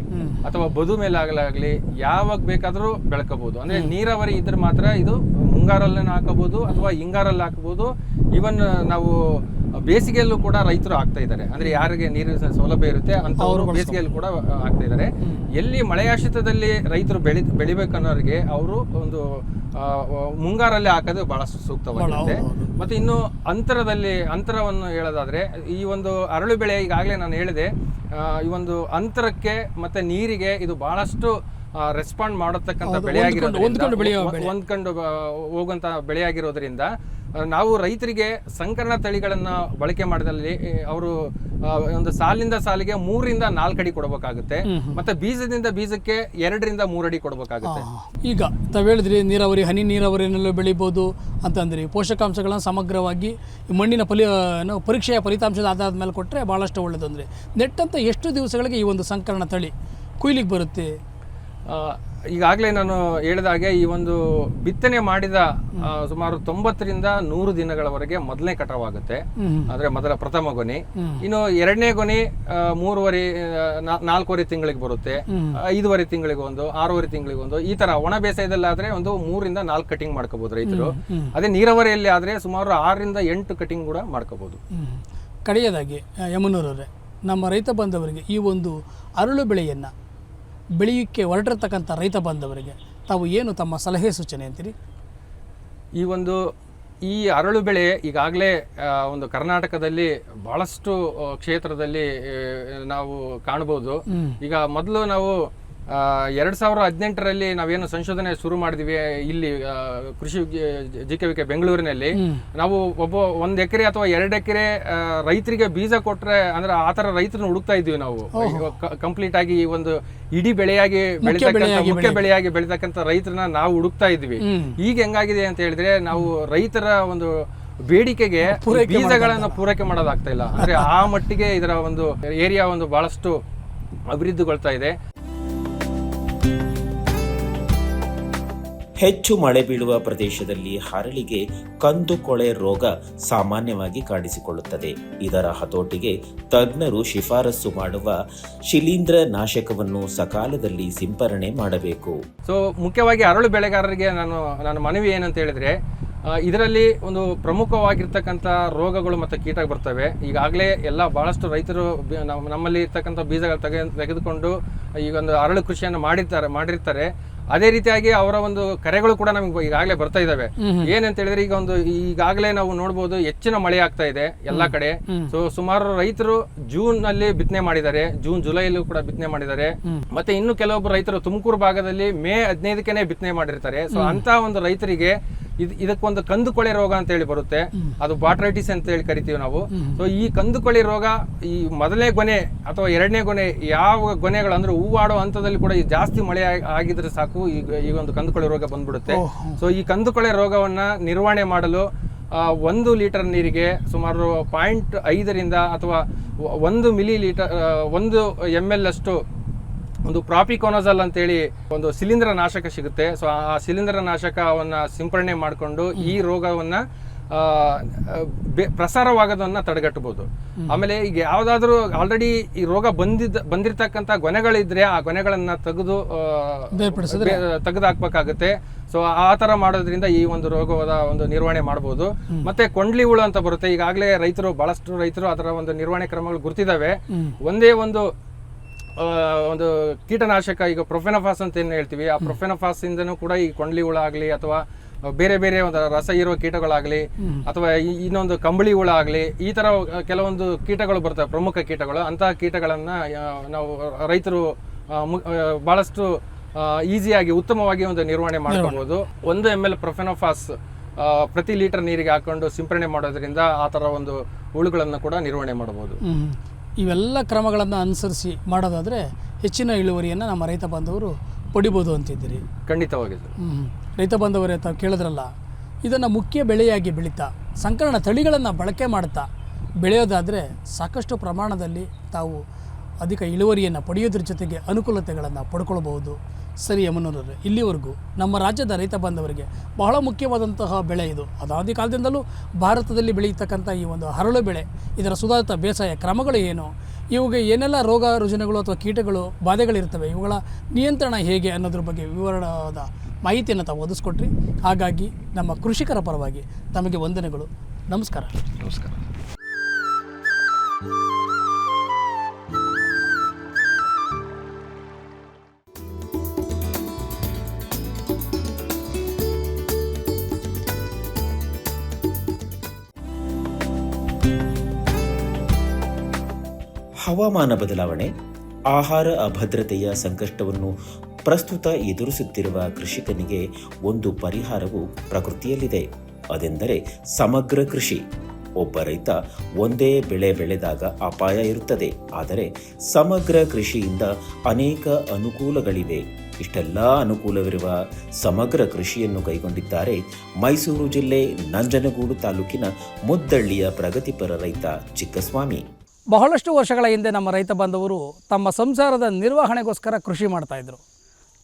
ಅಥವಾ ಬದು ಮೇಲಾಗಲಾಗ್ಲಿ ಯಾವಾಗ ಬೇಕಾದರೂ ಬೆಳ್ಕೋಬಹುದು ಅಂದ್ರೆ ನೀರಾವರಿ ಇದ್ರೆ ಮಾತ್ರ ಇದು ಮುಂಗಾರಲ್ಲೇ ಹಾಕಬಹುದು ಅಥವಾ ಹಿಂಗಾರಲ್ಲಿ ಹಾಕಬಹುದು ಈವನ್ ನಾವು ಬೇಸಿಗೆಯಲ್ಲೂ ಕೂಡ ರೈತರು ಆಗ್ತಾ ಇದ್ದಾರೆ. ಅಂದ್ರೆ ಯಾರಿಗೆ ನೀರಿನ ಸೌಲಭ್ಯ ಇರುತ್ತೆ ಅಂತವರು ಬೇಸಿಗೆಯಲ್ಲಿ ಕೂಡ ಆಗ್ತಾ ಇದ್ದಾರೆ. ಎಲ್ಲಿ ಮಳೆಯಾಶ್ರಿತದಲ್ಲಿ ರೈತರು ಬೆಳಿ ಬೆಳಿಬೇಕನ್ನೋರಿಗೆ ಅವರು ಒಂದು ಮುಂಗಾರಲ್ಲಿ ಹಾಕೋದು ಬಹಳಷ್ಟು ಸೂಕ್ತವಾಗಿರುತ್ತೆ. ಮತ್ತೆ ಇನ್ನು ಅಂತರದಲ್ಲಿ ಅಂತರವನ್ನು ಹೇಳೋದಾದ್ರೆ ಈ ಒಂದು ಅರಳು ಬೆಳೆ ಈಗಾಗಲೇ ನಾನು ಹೇಳಿದೆ ಈ ಒಂದು ಅಂತರಕ್ಕೆ ಮತ್ತೆ ನೀರಿಗೆ ಇದು ಬಹಳಷ್ಟು ರೆಸ್ಪಾಂಡ್ ಮಾಡತಕ್ಕಂಥ ಬೆಳೆ. ಹೊಂದ್ಕೊಂಡು ಹೋಗುವಂತ ಬೆಳೆಯಾಗಿರೋದ್ರಿಂದ ನಾವು ರೈತರಿಗೆ ಸಂಕರಣ ತಳಿಗಳನ್ನು ಬಳಕೆ ಮಾಡಿದಲ್ಲಿ ಅವರು ಒಂದು ಸಾಲಿಂದ ಸಾಲಿಗೆ ಮೂರಿಂದ ನಾಲ್ಕು ಅಡಿ ಕೊಡಬೇಕಾಗುತ್ತೆ. ಮತ್ತೆ ಬೀಜದಿಂದ ಬೀಜಕ್ಕೆ ಎರಡರಿಂದ ಮೂರು ಅಡಿ ಕೊಡಬೇಕಾಗುತ್ತೆ. ಈಗ ತಾವು ಹೇಳಿದ್ರಿ ನೀರಾವರಿ ಹನಿ ನೀರಾವರಿನಲ್ಲೂ ಬೆಳಿಬೋದು ಅಂತಂದ್ರೆ. ಪೋಷಕಾಂಶಗಳನ್ನು ಸಮಗ್ರವಾಗಿ ಮಣ್ಣಿನ ಫಲಿ ಪರೀಕ್ಷೆಯ ಫಲಿತಾಂಶದ ಆಧಾರದ ಮೇಲೆ ಕೊಟ್ಟರೆ ಭಾಳಷ್ಟು ಒಳ್ಳೆಯದು ಅಂದರೆ. ನೆಟ್ಟಂತ ಎಷ್ಟು ದಿವಸಗಳಿಗೆ ಈ ಒಂದು ಸಂಕರಣ ತಳಿ ಕೊಯ್ಲಿಗೆ ಬರುತ್ತೆ? ಈಗಾಗಲೇ ನಾನು ಹೇಳಿದಾಗೆ ಈ ಒಂದು ಬಿತ್ತನೆ ಮಾಡಿದ ಸುಮಾರು ತೊಂಬತ್ತರಿಂದ ನೂರು ದಿನಗಳವರೆಗೆ ಮೊದಲನೇ ಕಟಾವಾಗುತ್ತೆ. ಆದ್ರೆ ಅಂದ್ರೆ ಮೊದಲ ಪ್ರಥಮ ಗೊನೆ. ಇನ್ನು ಎರಡನೇ ಗೊನೆ ಮೂರುವರೆ ನಾಲ್ಕೂವರೆ ತಿಂಗಳಿಗೆ ಬರುತ್ತೆ. ಐದುವರೆ ತಿಂಗಳಿಗೆ ಒಂದು ಆರೂವರೆ ತಿಂಗಳಿಗೆ ಒಂದು. ಈ ತರ ಒಣ ಬೇಸಾಯದಲ್ಲಾದ್ರೆ ಒಂದು ಮೂರಿಂದ ನಾಲ್ಕು ಕಟಿಂಗ್ ಮಾಡ್ಕೋಬಹುದು ರೈತರು. ಅದೇ ನೀರಾವರಿಯಲ್ಲಿ ಆದ್ರೆ ಸುಮಾರು ಆರರಿಂದ ಎಂಟು ಕಟಿಂಗ್ ಕೂಡ ಮಾಡ್ಕೋಬಹುದು. ಕಡೆಯದಾಗಿ ಯಮನೂರವರೇ ನಮ್ಮ ರೈತ ಬಂದವರಿಗೆ ಈ ಒಂದು ಅರಳು ಬೆಳೆಯನ್ನು ಬೆಳೆಯೋಕ್ಕೆ ಹೊರಟಿರ್ತಕ್ಕಂಥ ರೈತ ಬಾಂಧವರಿಗೆ ತಾವು ಏನು ತಮ್ಮ ಸಲಹೆ ಸೂಚನೆ ಅಂತೀರಿ? ಈ ಒಂದು ಈ ಅರಳು ಬೆಳೆ ಈಗಾಗಲೇ ಒಂದು ಕರ್ನಾಟಕದಲ್ಲಿ ಬಹಳಷ್ಟು ಕ್ಷೇತ್ರದಲ್ಲಿ ನಾವು ಕಾಣಬಹುದು. ಈಗ ಮೊದಲು ನಾವು ಎರಡ್ ಸಾವಿರ ಹದಿನೆಂಟರಲ್ಲಿ ನಾವೇನು ಸಂಶೋಧನೆ ಶುರು ಮಾಡಿದ್ವಿ ಇಲ್ಲಿ ಕೃಷಿ ಜಿ ಕೆ ವಿ ಕೆ ಬೆಂಗಳೂರಿನಲ್ಲಿ ನಾವು ಒಬ್ಬ ಒಂದು ಎಕರೆ ಅಥವಾ ಎರಡು ಎಕರೆ ರೈತರಿಗೆ ಬೀಜ ಕೊಟ್ರೆ ಅಂದ್ರೆ ಆ ತರ ರೈತರನ್ನ ಹುಡುಕ್ತಾ ಇದ್ವಿ ನಾವು ಕಂಪ್ಲೀಟ್ ಆಗಿ ಈ ಒಂದು ಇಡೀ ಬೆಳೆಯಾಗಿ ಬೆಳೀತಕ್ಕಂಥ ಮುಖ್ಯ ಬೆಳೆಯಾಗಿ ಬೆಳೀತಕ್ಕಂಥ ರೈತರನ್ನ ನಾವು ಹುಡುಕ್ತಾ ಇದ್ವಿ ಈಗ ಹೆಂಗಾಗಿದೆ ಅಂತ ಹೇಳಿದ್ರೆ ನಾವು ರೈತರ ಒಂದು ಬೇಡಿಕೆಗೆ ಬೀಜಗಳನ್ನ ಪೂರೈಕೆ ಮಾಡೋದಾಗ್ತಾ ಇಲ್ಲ ಅಂದ್ರೆ ಆ ಮಟ್ಟಿಗೆ ಇದರ ಒಂದು ಏರಿಯಾ ಒಂದು ಬಹಳಷ್ಟು ಅಭಿವೃದ್ಧಿಗೊಳ್ತಾ ಇದೆ ಹೆಚ್ಚು ಮಳೆ ಬೀಳುವ ಪ್ರದೇಶದಲ್ಲಿ ಹರಳಿಗೆ ಕಂದುಕೊಳೆ ರೋಗ ಸಾಮಾನ್ಯವಾಗಿ ಕಾಣಿಸಿಕೊಳ್ಳುತ್ತದೆ. ಇದರ ಹತೋಟಿಗೆ ತಜ್ಞರು ಶಿಫಾರಸು ಮಾಡುವ ಶಿಲೀಂಧ್ರ ನಾಶಕವನ್ನು ಸಕಾಲದಲ್ಲಿ ಸಿಂಪರಣೆ ಮಾಡಬೇಕು. ಸೊ ಮುಖ್ಯವಾಗಿ ಅರಳು ಬೆಳೆಗಾರರಿಗೆ ನಾನು ನನ್ನ ಮನವಿ ಏನಂತ ಹೇಳಿದ್ರೆ ಇದರಲ್ಲಿ ಒಂದು ಪ್ರಮುಖವಾಗಿರ್ತಕ್ಕಂಥ ರೋಗಗಳು ಮತ್ತು ಕೀಟ ಬರ್ತವೆ. ಈಗಾಗಲೇ ಎಲ್ಲ ಭಾಳಷ್ಟು ರೈತರು ನಮ್ಮಲ್ಲಿ ಇರ್ತಕ್ಕಂಥ ಬೀಜಗಳು ತೆಗೆ ತೆಗೆದುಕೊಂಡು ಈಗ ಒಂದು ಅರಳು ಕೃಷಿಯನ್ನು ಮಾಡಿರ್ತಾರೆ ಮಾಡಿರ್ತಾರೆ. ಅದೇ ರೀತಿಯಾಗಿ ಅವರ ಒಂದು ಕರೆಗಳು ಕೂಡ ನಮ್ಗೆ ಈಗಾಗಲೇ ಬರ್ತಾ ಇದಾವೆ. ಏನಂತ ಹೇಳಿದ್ರೆ ಈಗ ಒಂದು ಈಗಾಗಲೇ ನಾವು ನೋಡಬಹುದು ಹೆಚ್ಚಿನ ಮಳೆ ಆಗ್ತಾ ಇದೆ ಎಲ್ಲಾ ಕಡೆ. ಸೊ ಸುಮಾರು ರೈತರು ಜೂನ್ನಲ್ಲಿ ಬಿತ್ತನೆ ಮಾಡಿದ್ದಾರೆ. ಜೂನ್ ಜುಲೈಲೂ ಕೂಡ ಬಿತ್ತನೆ ಮಾಡಿದ್ದಾರೆ. ಮತ್ತೆ ಇನ್ನು ಕೆಲವೊಬ್ಬರು ರೈತರು ತುಮಕೂರು ಭಾಗದಲ್ಲಿ ಮೇ ಹದಿನೈದಕ್ಕೆ ಬಿತ್ತನೆ ಮಾಡಿರ್ತಾರೆ. ಸೊ ಅಂತ ಒಂದು ರೈತರಿಗೆ ಇದ್ ಇದಕ್ಕೊಂದು ಕಂದುಕೊಳೆ ರೋಗ ಅಂತ ಹೇಳಿ ಬರುತ್ತೆ. ಅದು ಬಾಟ್ರೈಟಿಸ್ ಅಂತ ಹೇಳಿ ಕರಿತೀವಿ ನಾವು. ಸೊ ಈ ಕಂದುಕೊಳೆ ರೋಗ ಈ ಮೊದಲನೇ ಗೊನೆ ಅಥವಾ ಎರಡನೇ ಗೊನೆ ಯಾವ ಗೊನೆಗಳು ಅಂದ್ರೆ ಹೂವಾಡೋ ಹಂತದಲ್ಲಿ ಕೂಡ ಈ ಜಾಸ್ತಿ ಮಳೆ ಆಗ್- ಆಗಿದ್ರೆ ಸಾಕು. ಈಗ ಈ ಒಂದು ಕಂದುಕೊಳೆ ರೋಗ ಬಂದ್ಬಿಡುತ್ತೆ. ಸೊ ಈ ಕಂದುಕೊಳೆ ರೋಗವನ್ನ ನಿರ್ವಹಣೆ ಮಾಡಲು ಒಂದು ಲೀಟರ್ ನೀರಿಗೆ ಸುಮಾರು ಪಾಯಿಂಟ್ ಐದರಿಂದ ಅಥವಾ ಒಂದು ಮಿಲಿ ಲೀಟರ್ ಒಂದು ಎಂ ಎಲ್ ಅಷ್ಟು ಒಂದು ಪ್ರಾಪಿಕೋನಜಲ್ ಅಂತೇಳಿ ಒಂದು ಶಿಲೀಂಧ್ರ ನಾಶಕ ಸಿಗುತ್ತೆ. ಸೊ ಆ ಶಿಲೀಂಧ್ರ ನಾಶಕವನ್ನ ಸಿಂಪರಣೆ ಮಾಡಿಕೊಂಡು ಈ ರೋಗವನ್ನ ಪ್ರಸಾರವಾಗೋದನ್ನ ತಡೆಗಟ್ಟಬಹುದು. ಆಮೇಲೆ ಈಗ ಯಾವ್ದಾದ್ರು ಆಲ್ರೆಡಿ ಈ ರೋಗ ಬಂದಿದ್ದ ಬಂದಿರತಕ್ಕಂತ ಗೊನೆಗಳಿದ್ರೆ ಆ ಗೊನೆಗಳನ್ನ ತೆಗೆದು? ತೆಗೆದಾಕ್ಬೇಕಾಗುತ್ತೆ. ಸೊ ಆ ತರ ಮಾಡೋದ್ರಿಂದ ಈ ಒಂದು ರೋಗದ ಒಂದು ನಿರ್ವಹಣೆ ಮಾಡಬಹುದು ಮತ್ತೆ ಕೊಂಡ್ಲಿ ಹುಳು ಅಂತ ಬರುತ್ತೆ. ಈಗಾಗಲೇ ರೈತರು ಬಹಳಷ್ಟು ರೈತರು ಅದರ ಒಂದು ನಿರ್ವಹಣೆ ಕ್ರಮಗಳು ಗುರ್ತಿದಾವೆ ಒಂದೇ ಒಂದು ಒಂದು ಕೀಟನಾಶಕ ಈಗ ಪ್ರೊಫೆನಫಾಸ್ ಅಂತ ಏನು ಹೇಳ್ತೀವಿ ಆ ಪ್ರೊಫೆನಫಾಸ್ ಇಂದನೂ ಕೂಡ ಈ ಕೊಂಡ್ಲಿ ಹುಳ ಆಗಲಿ ಅಥವಾ ಬೇರೆ ಬೇರೆ ಒಂದು ರಸ ಇರುವ ಕೀಟಗಳಾಗಲಿ ಅಥವಾ ಇನ್ನೊಂದು ಕಂಬಳಿ ಹುಳ ಆಗಲಿ ಈ ಥರ ಕೆಲವೊಂದು ಕೀಟಗಳು ಬರ್ತವೆ ಪ್ರಮುಖ ಕೀಟಗಳು. ಅಂತಹ ಕೀಟಗಳನ್ನು ನಾವು ರೈತರು ಭಾಳಷ್ಟು ಈಸಿಯಾಗಿ ಉತ್ತಮವಾಗಿ ಒಂದು ನಿರ್ವಹಣೆ ಮಾಡ್ಕೋಬಹುದು ಒಂದು ಎಂ ಎಲ್ ಪ್ರೊಫೆನೋಫಾಸ್ ಪ್ರತಿ ಲೀಟರ್ ನೀರಿಗೆ ಹಾಕೊಂಡು ಸಿಂಪರಣೆ ಮಾಡೋದ್ರಿಂದ ಆ ಥರ ಒಂದು ಹುಳುಗಳನ್ನು ಕೂಡ ನಿರ್ವಹಣೆ ಮಾಡಬಹುದು. ಹ್ಮ್. ಇವೆಲ್ಲ ಕ್ರಮಗಳನ್ನು ಅನುಸರಿಸಿ ಮಾಡೋದಾದರೆ ಹೆಚ್ಚಿನ ಇಳುವರಿಯನ್ನು ನಮ್ಮ ರೈತ ಬಾಂಧವರು ಪಡಿಬೋದು ಅಂತಿದ್ದೀರಿ. ಖಂಡಿತವಾಗಿ ಸರ್. ಹ್ಮ್. ರೈತ ಬಾಂಧವರೇ ತಾವು ಕೇಳಿದ್ರಲ್ಲ ಇದನ್ನು ಮುಖ್ಯ ಬೆಳೆಯಾಗಿ ಬೆಳೀತಾ ಸಂಕರಣ ತಳಿಗಳನ್ನು ಬಳಕೆ ಮಾಡ್ತಾ ಬೆಳೆಯೋದಾದರೆ ಸಾಕಷ್ಟು ಪ್ರಮಾಣದಲ್ಲಿ ತಾವು ಅಧಿಕ ಇಳುವರಿಯನ್ನು ಪಡೆಯೋದ್ರ ಜೊತೆಗೆ ಅನುಕೂಲತೆಗಳನ್ನು ಪಡ್ಕೊಳ್ಬಹುದು. ಸರಿ ಯಮನೂರವ್ರೆ ಇಲ್ಲಿವರೆಗೂ ನಮ್ಮ ರಾಜ್ಯದ ರೈತ ಬಾಂಧವರಿಗೆ ಬಹಳ ಮುಖ್ಯವಾದಂತಹ ಬೆಳೆ ಇದು. ಅದಾದಿ ಕಾಲದಿಂದಲೂ ಭಾರತದಲ್ಲಿ ಬೆಳೆಯತಕ್ಕಂಥ ಈ ಒಂದು ಹರಳು ಬೆಳೆ, ಇದರ ಸುಧಾರಿತ ಬೇಸಾಯ ಕ್ರಮಗಳು ಏನು, ಇವುಗೆ ಏನೆಲ್ಲ ರೋಗ ರುಜಿನಗಳು ಅಥವಾ ಕೀಟಗಳು ಬಾಧೆಗಳಿರ್ತವೆ, ಇವುಗಳ ನಿಯಂತ್ರಣ ಹೇಗೆ ಅನ್ನೋದ್ರ ಬಗ್ಗೆ ವಿವರಣವಾದ ಮಾಹಿತಿಯನ್ನು ತಾವು ಒದಗಿಸ್ಕೊಟ್ರಿ. ಹಾಗಾಗಿ ನಮ್ಮ ಕೃಷಿಕರ ಪರವಾಗಿ ತಮಗೆ ವಂದನೆಗಳು. ನಮಸ್ಕಾರ. ನಮಸ್ಕಾರ. ಹವಾಮಾನ ಬದಲಾವಣೆ, ಆಹಾರ ಅಭದ್ರತೆಯ ಸಂಕಷ್ಟವನ್ನು ಪ್ರಸ್ತುತ ಎದುರಿಸುತ್ತಿರುವ ಕೃಷಿಕನಿಗೆ ಒಂದು ಪರಿಹಾರವು ಪ್ರಕೃತಿಯಲ್ಲಿದೆ. ಅದೆಂದರೆ ಸಮಗ್ರ ಕೃಷಿ. ಒಬ್ಬ ರೈತ ಒಂದೇ ಬೆಳೆ ಬೆಳೆದಾಗ ಅಪಾಯ ಇರುತ್ತದೆ. ಆದರೆ ಸಮಗ್ರ ಕೃಷಿಯಿಂದ ಅನೇಕ ಅನುಕೂಲಗಳಿವೆ. ಇಷ್ಟೆಲ್ಲ ಅನುಕೂಲವಿರುವ ಸಮಗ್ರ ಕೃಷಿಯನ್ನು ಕೈಗೊಂಡಿದ್ದಾರೆ ಮೈಸೂರು ಜಿಲ್ಲೆ ನಂಜನಗೂಡು ತಾಲೂಕಿನ ಮುದ್ದಳ್ಳಿಯ ಪ್ರಗತಿಪರ ರೈತ ಚಿಕ್ಕಸ್ವಾಮಿ. ಬಹಳಷ್ಟು ವರ್ಷಗಳ ಹಿಂದೆ ನಮ್ಮ ರೈತ ಬಾಂಧವರು ತಮ್ಮ ಸಂಸಾರದ ನಿರ್ವಹಣೆಗೋಸ್ಕರ ಕೃಷಿ ಮಾಡ್ತಾಯಿದ್ರು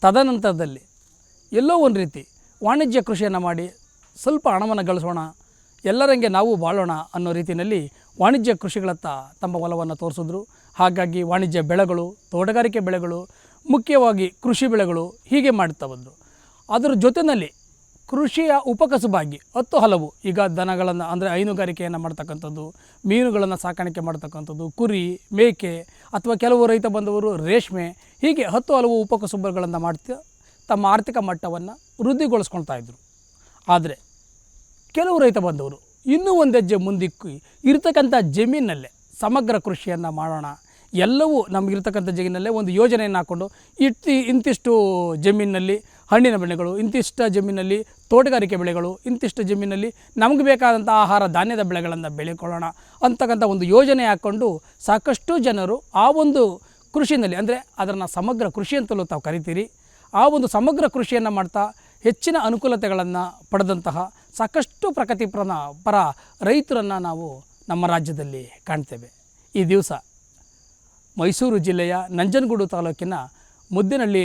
ತದನಂತರದಲ್ಲಿ ಎಲ್ಲೋ ಒಂದು ರೀತಿ ವಾಣಿಜ್ಯ ಕೃಷಿಯನ್ನು ಮಾಡಿ ಸ್ವಲ್ಪ ಹಣವನ್ನು ಗಳಿಸೋಣ, ಎಲ್ಲರಂಗೆ ನಾವು ಬಾಳೋಣ ಅನ್ನೋ ರೀತಿಯಲ್ಲಿ ವಾಣಿಜ್ಯ ಕೃಷಿಗಳತ್ತ ತಮ್ಮ ಒಲವನ್ನು ತೋರಿಸಿದ್ರು. ಹಾಗಾಗಿ ವಾಣಿಜ್ಯ ಬೆಳೆಗಳು, ತೋಟಗಾರಿಕೆ ಬೆಳೆಗಳು, ಮುಖ್ಯವಾಗಿ ಕೃಷಿ ಬೆಳೆಗಳು ಹೀಗೆ ಮಾಡ್ತಾ ಬಂದರು. ಅದರ ಜೊತೆಯಲ್ಲಿ ಕೃಷಿಯ ಉಪಕಸುಬಾಗಿ. ಹತ್ತು ಹಲವು. ಈಗ ದನಗಳನ್ನು ಅಂದರೆ ಹೈನುಗಾರಿಕೆಯನ್ನು ಮಾಡ್ತಕ್ಕಂಥದ್ದು, ಮೀನುಗಳನ್ನು ಸಾಕಾಣಿಕೆ ಮಾಡ್ತಕ್ಕಂಥದ್ದು, ಕುರಿ, ಮೇಕೆ ಅಥವಾ ಕೆಲವು ರೈತ ಬಂದವರು ರೇಷ್ಮೆ, ಹೀಗೆ ಹತ್ತು ಹಲವು ಉಪಕಸುಬುಗಳನ್ನು ಮಾಡ್ತಾ, ತಮ್ಮ ಆರ್ಥಿಕ ಮಟ್ಟವನ್ನು ವೃದ್ಧಿಗೊಳಿಸ್ಕೊಳ್ತಾ ಇದ್ದರು ಆದರೆ ಕೆಲವು ರೈತ ಬಂದವರು ಇನ್ನೂ ಒಂದು ಹೆಜ್ಜೆ ಮುಂದಿಕ್ಕಿ ಇರತಕ್ಕಂಥ ಜಮೀನಲ್ಲೇ ಸಮಗ್ರ ಕೃಷಿಯನ್ನು ಮಾಡೋಣ, ಎಲ್ಲವೂ ನಮಗಿರ್ತಕ್ಕಂಥ ಜಮೀನಲ್ಲೇ ಒಂದು ಯೋಜನೆಯನ್ನು ಹಾಕ್ಕೊಂಡು ಇಟ್ಟು ಇಂತಿಷ್ಟು ಜಮೀನಿನಲ್ಲಿ ಹಣ್ಣಿನ ಬೆಳೆಗಳು, ಇಂತಿಷ್ಟು ಜಮೀನಲ್ಲಿ ತೋಟಗಾರಿಕೆ ಬೆಳೆಗಳು, ಇಂತಿಷ್ಟು ಜಮೀನಲ್ಲಿ ನಮಗೆ ಬೇಕಾದಂಥ ಆಹಾರ ಧಾನ್ಯದ ಬೆಳೆಗಳನ್ನು ಬೆಳೆಕೊಳ್ಳೋಣ ಅಂತಕ್ಕಂಥ ಒಂದು ಯೋಜನೆ ಹಾಕ್ಕೊಂಡು ಸಾಕಷ್ಟು ಜನರು ಆ ಒಂದು ಕೃಷಿಯಲ್ಲಿ ಅಂದರೆ ಅದನ್ನು ಸಮಗ್ರ ಕೃಷಿ ಅಂತಲೂ ತಾವು ಕರಿತೀರಿ, ಆ ಒಂದು ಸಮಗ್ರ ಕೃಷಿಯನ್ನು ಮಾಡ್ತಾ ಹೆಚ್ಚಿನ ಅನುಕೂಲತೆಗಳನ್ನು ಪಡೆದಂತಹ ಸಾಕಷ್ಟು ಪ್ರಗತಿಪರನ ಪರ ರೈತರನ್ನು ನಾವು ನಮ್ಮ ರಾಜ್ಯದಲ್ಲಿ ಕಾಣ್ತೇವೆ. ಈ ದಿವಸ ಮೈಸೂರು ಜಿಲ್ಲೆಯ ನಂಜನಗೂಡು ತಾಲೂಕಿನ ಮುದ್ದಿನಹಳ್ಳಿ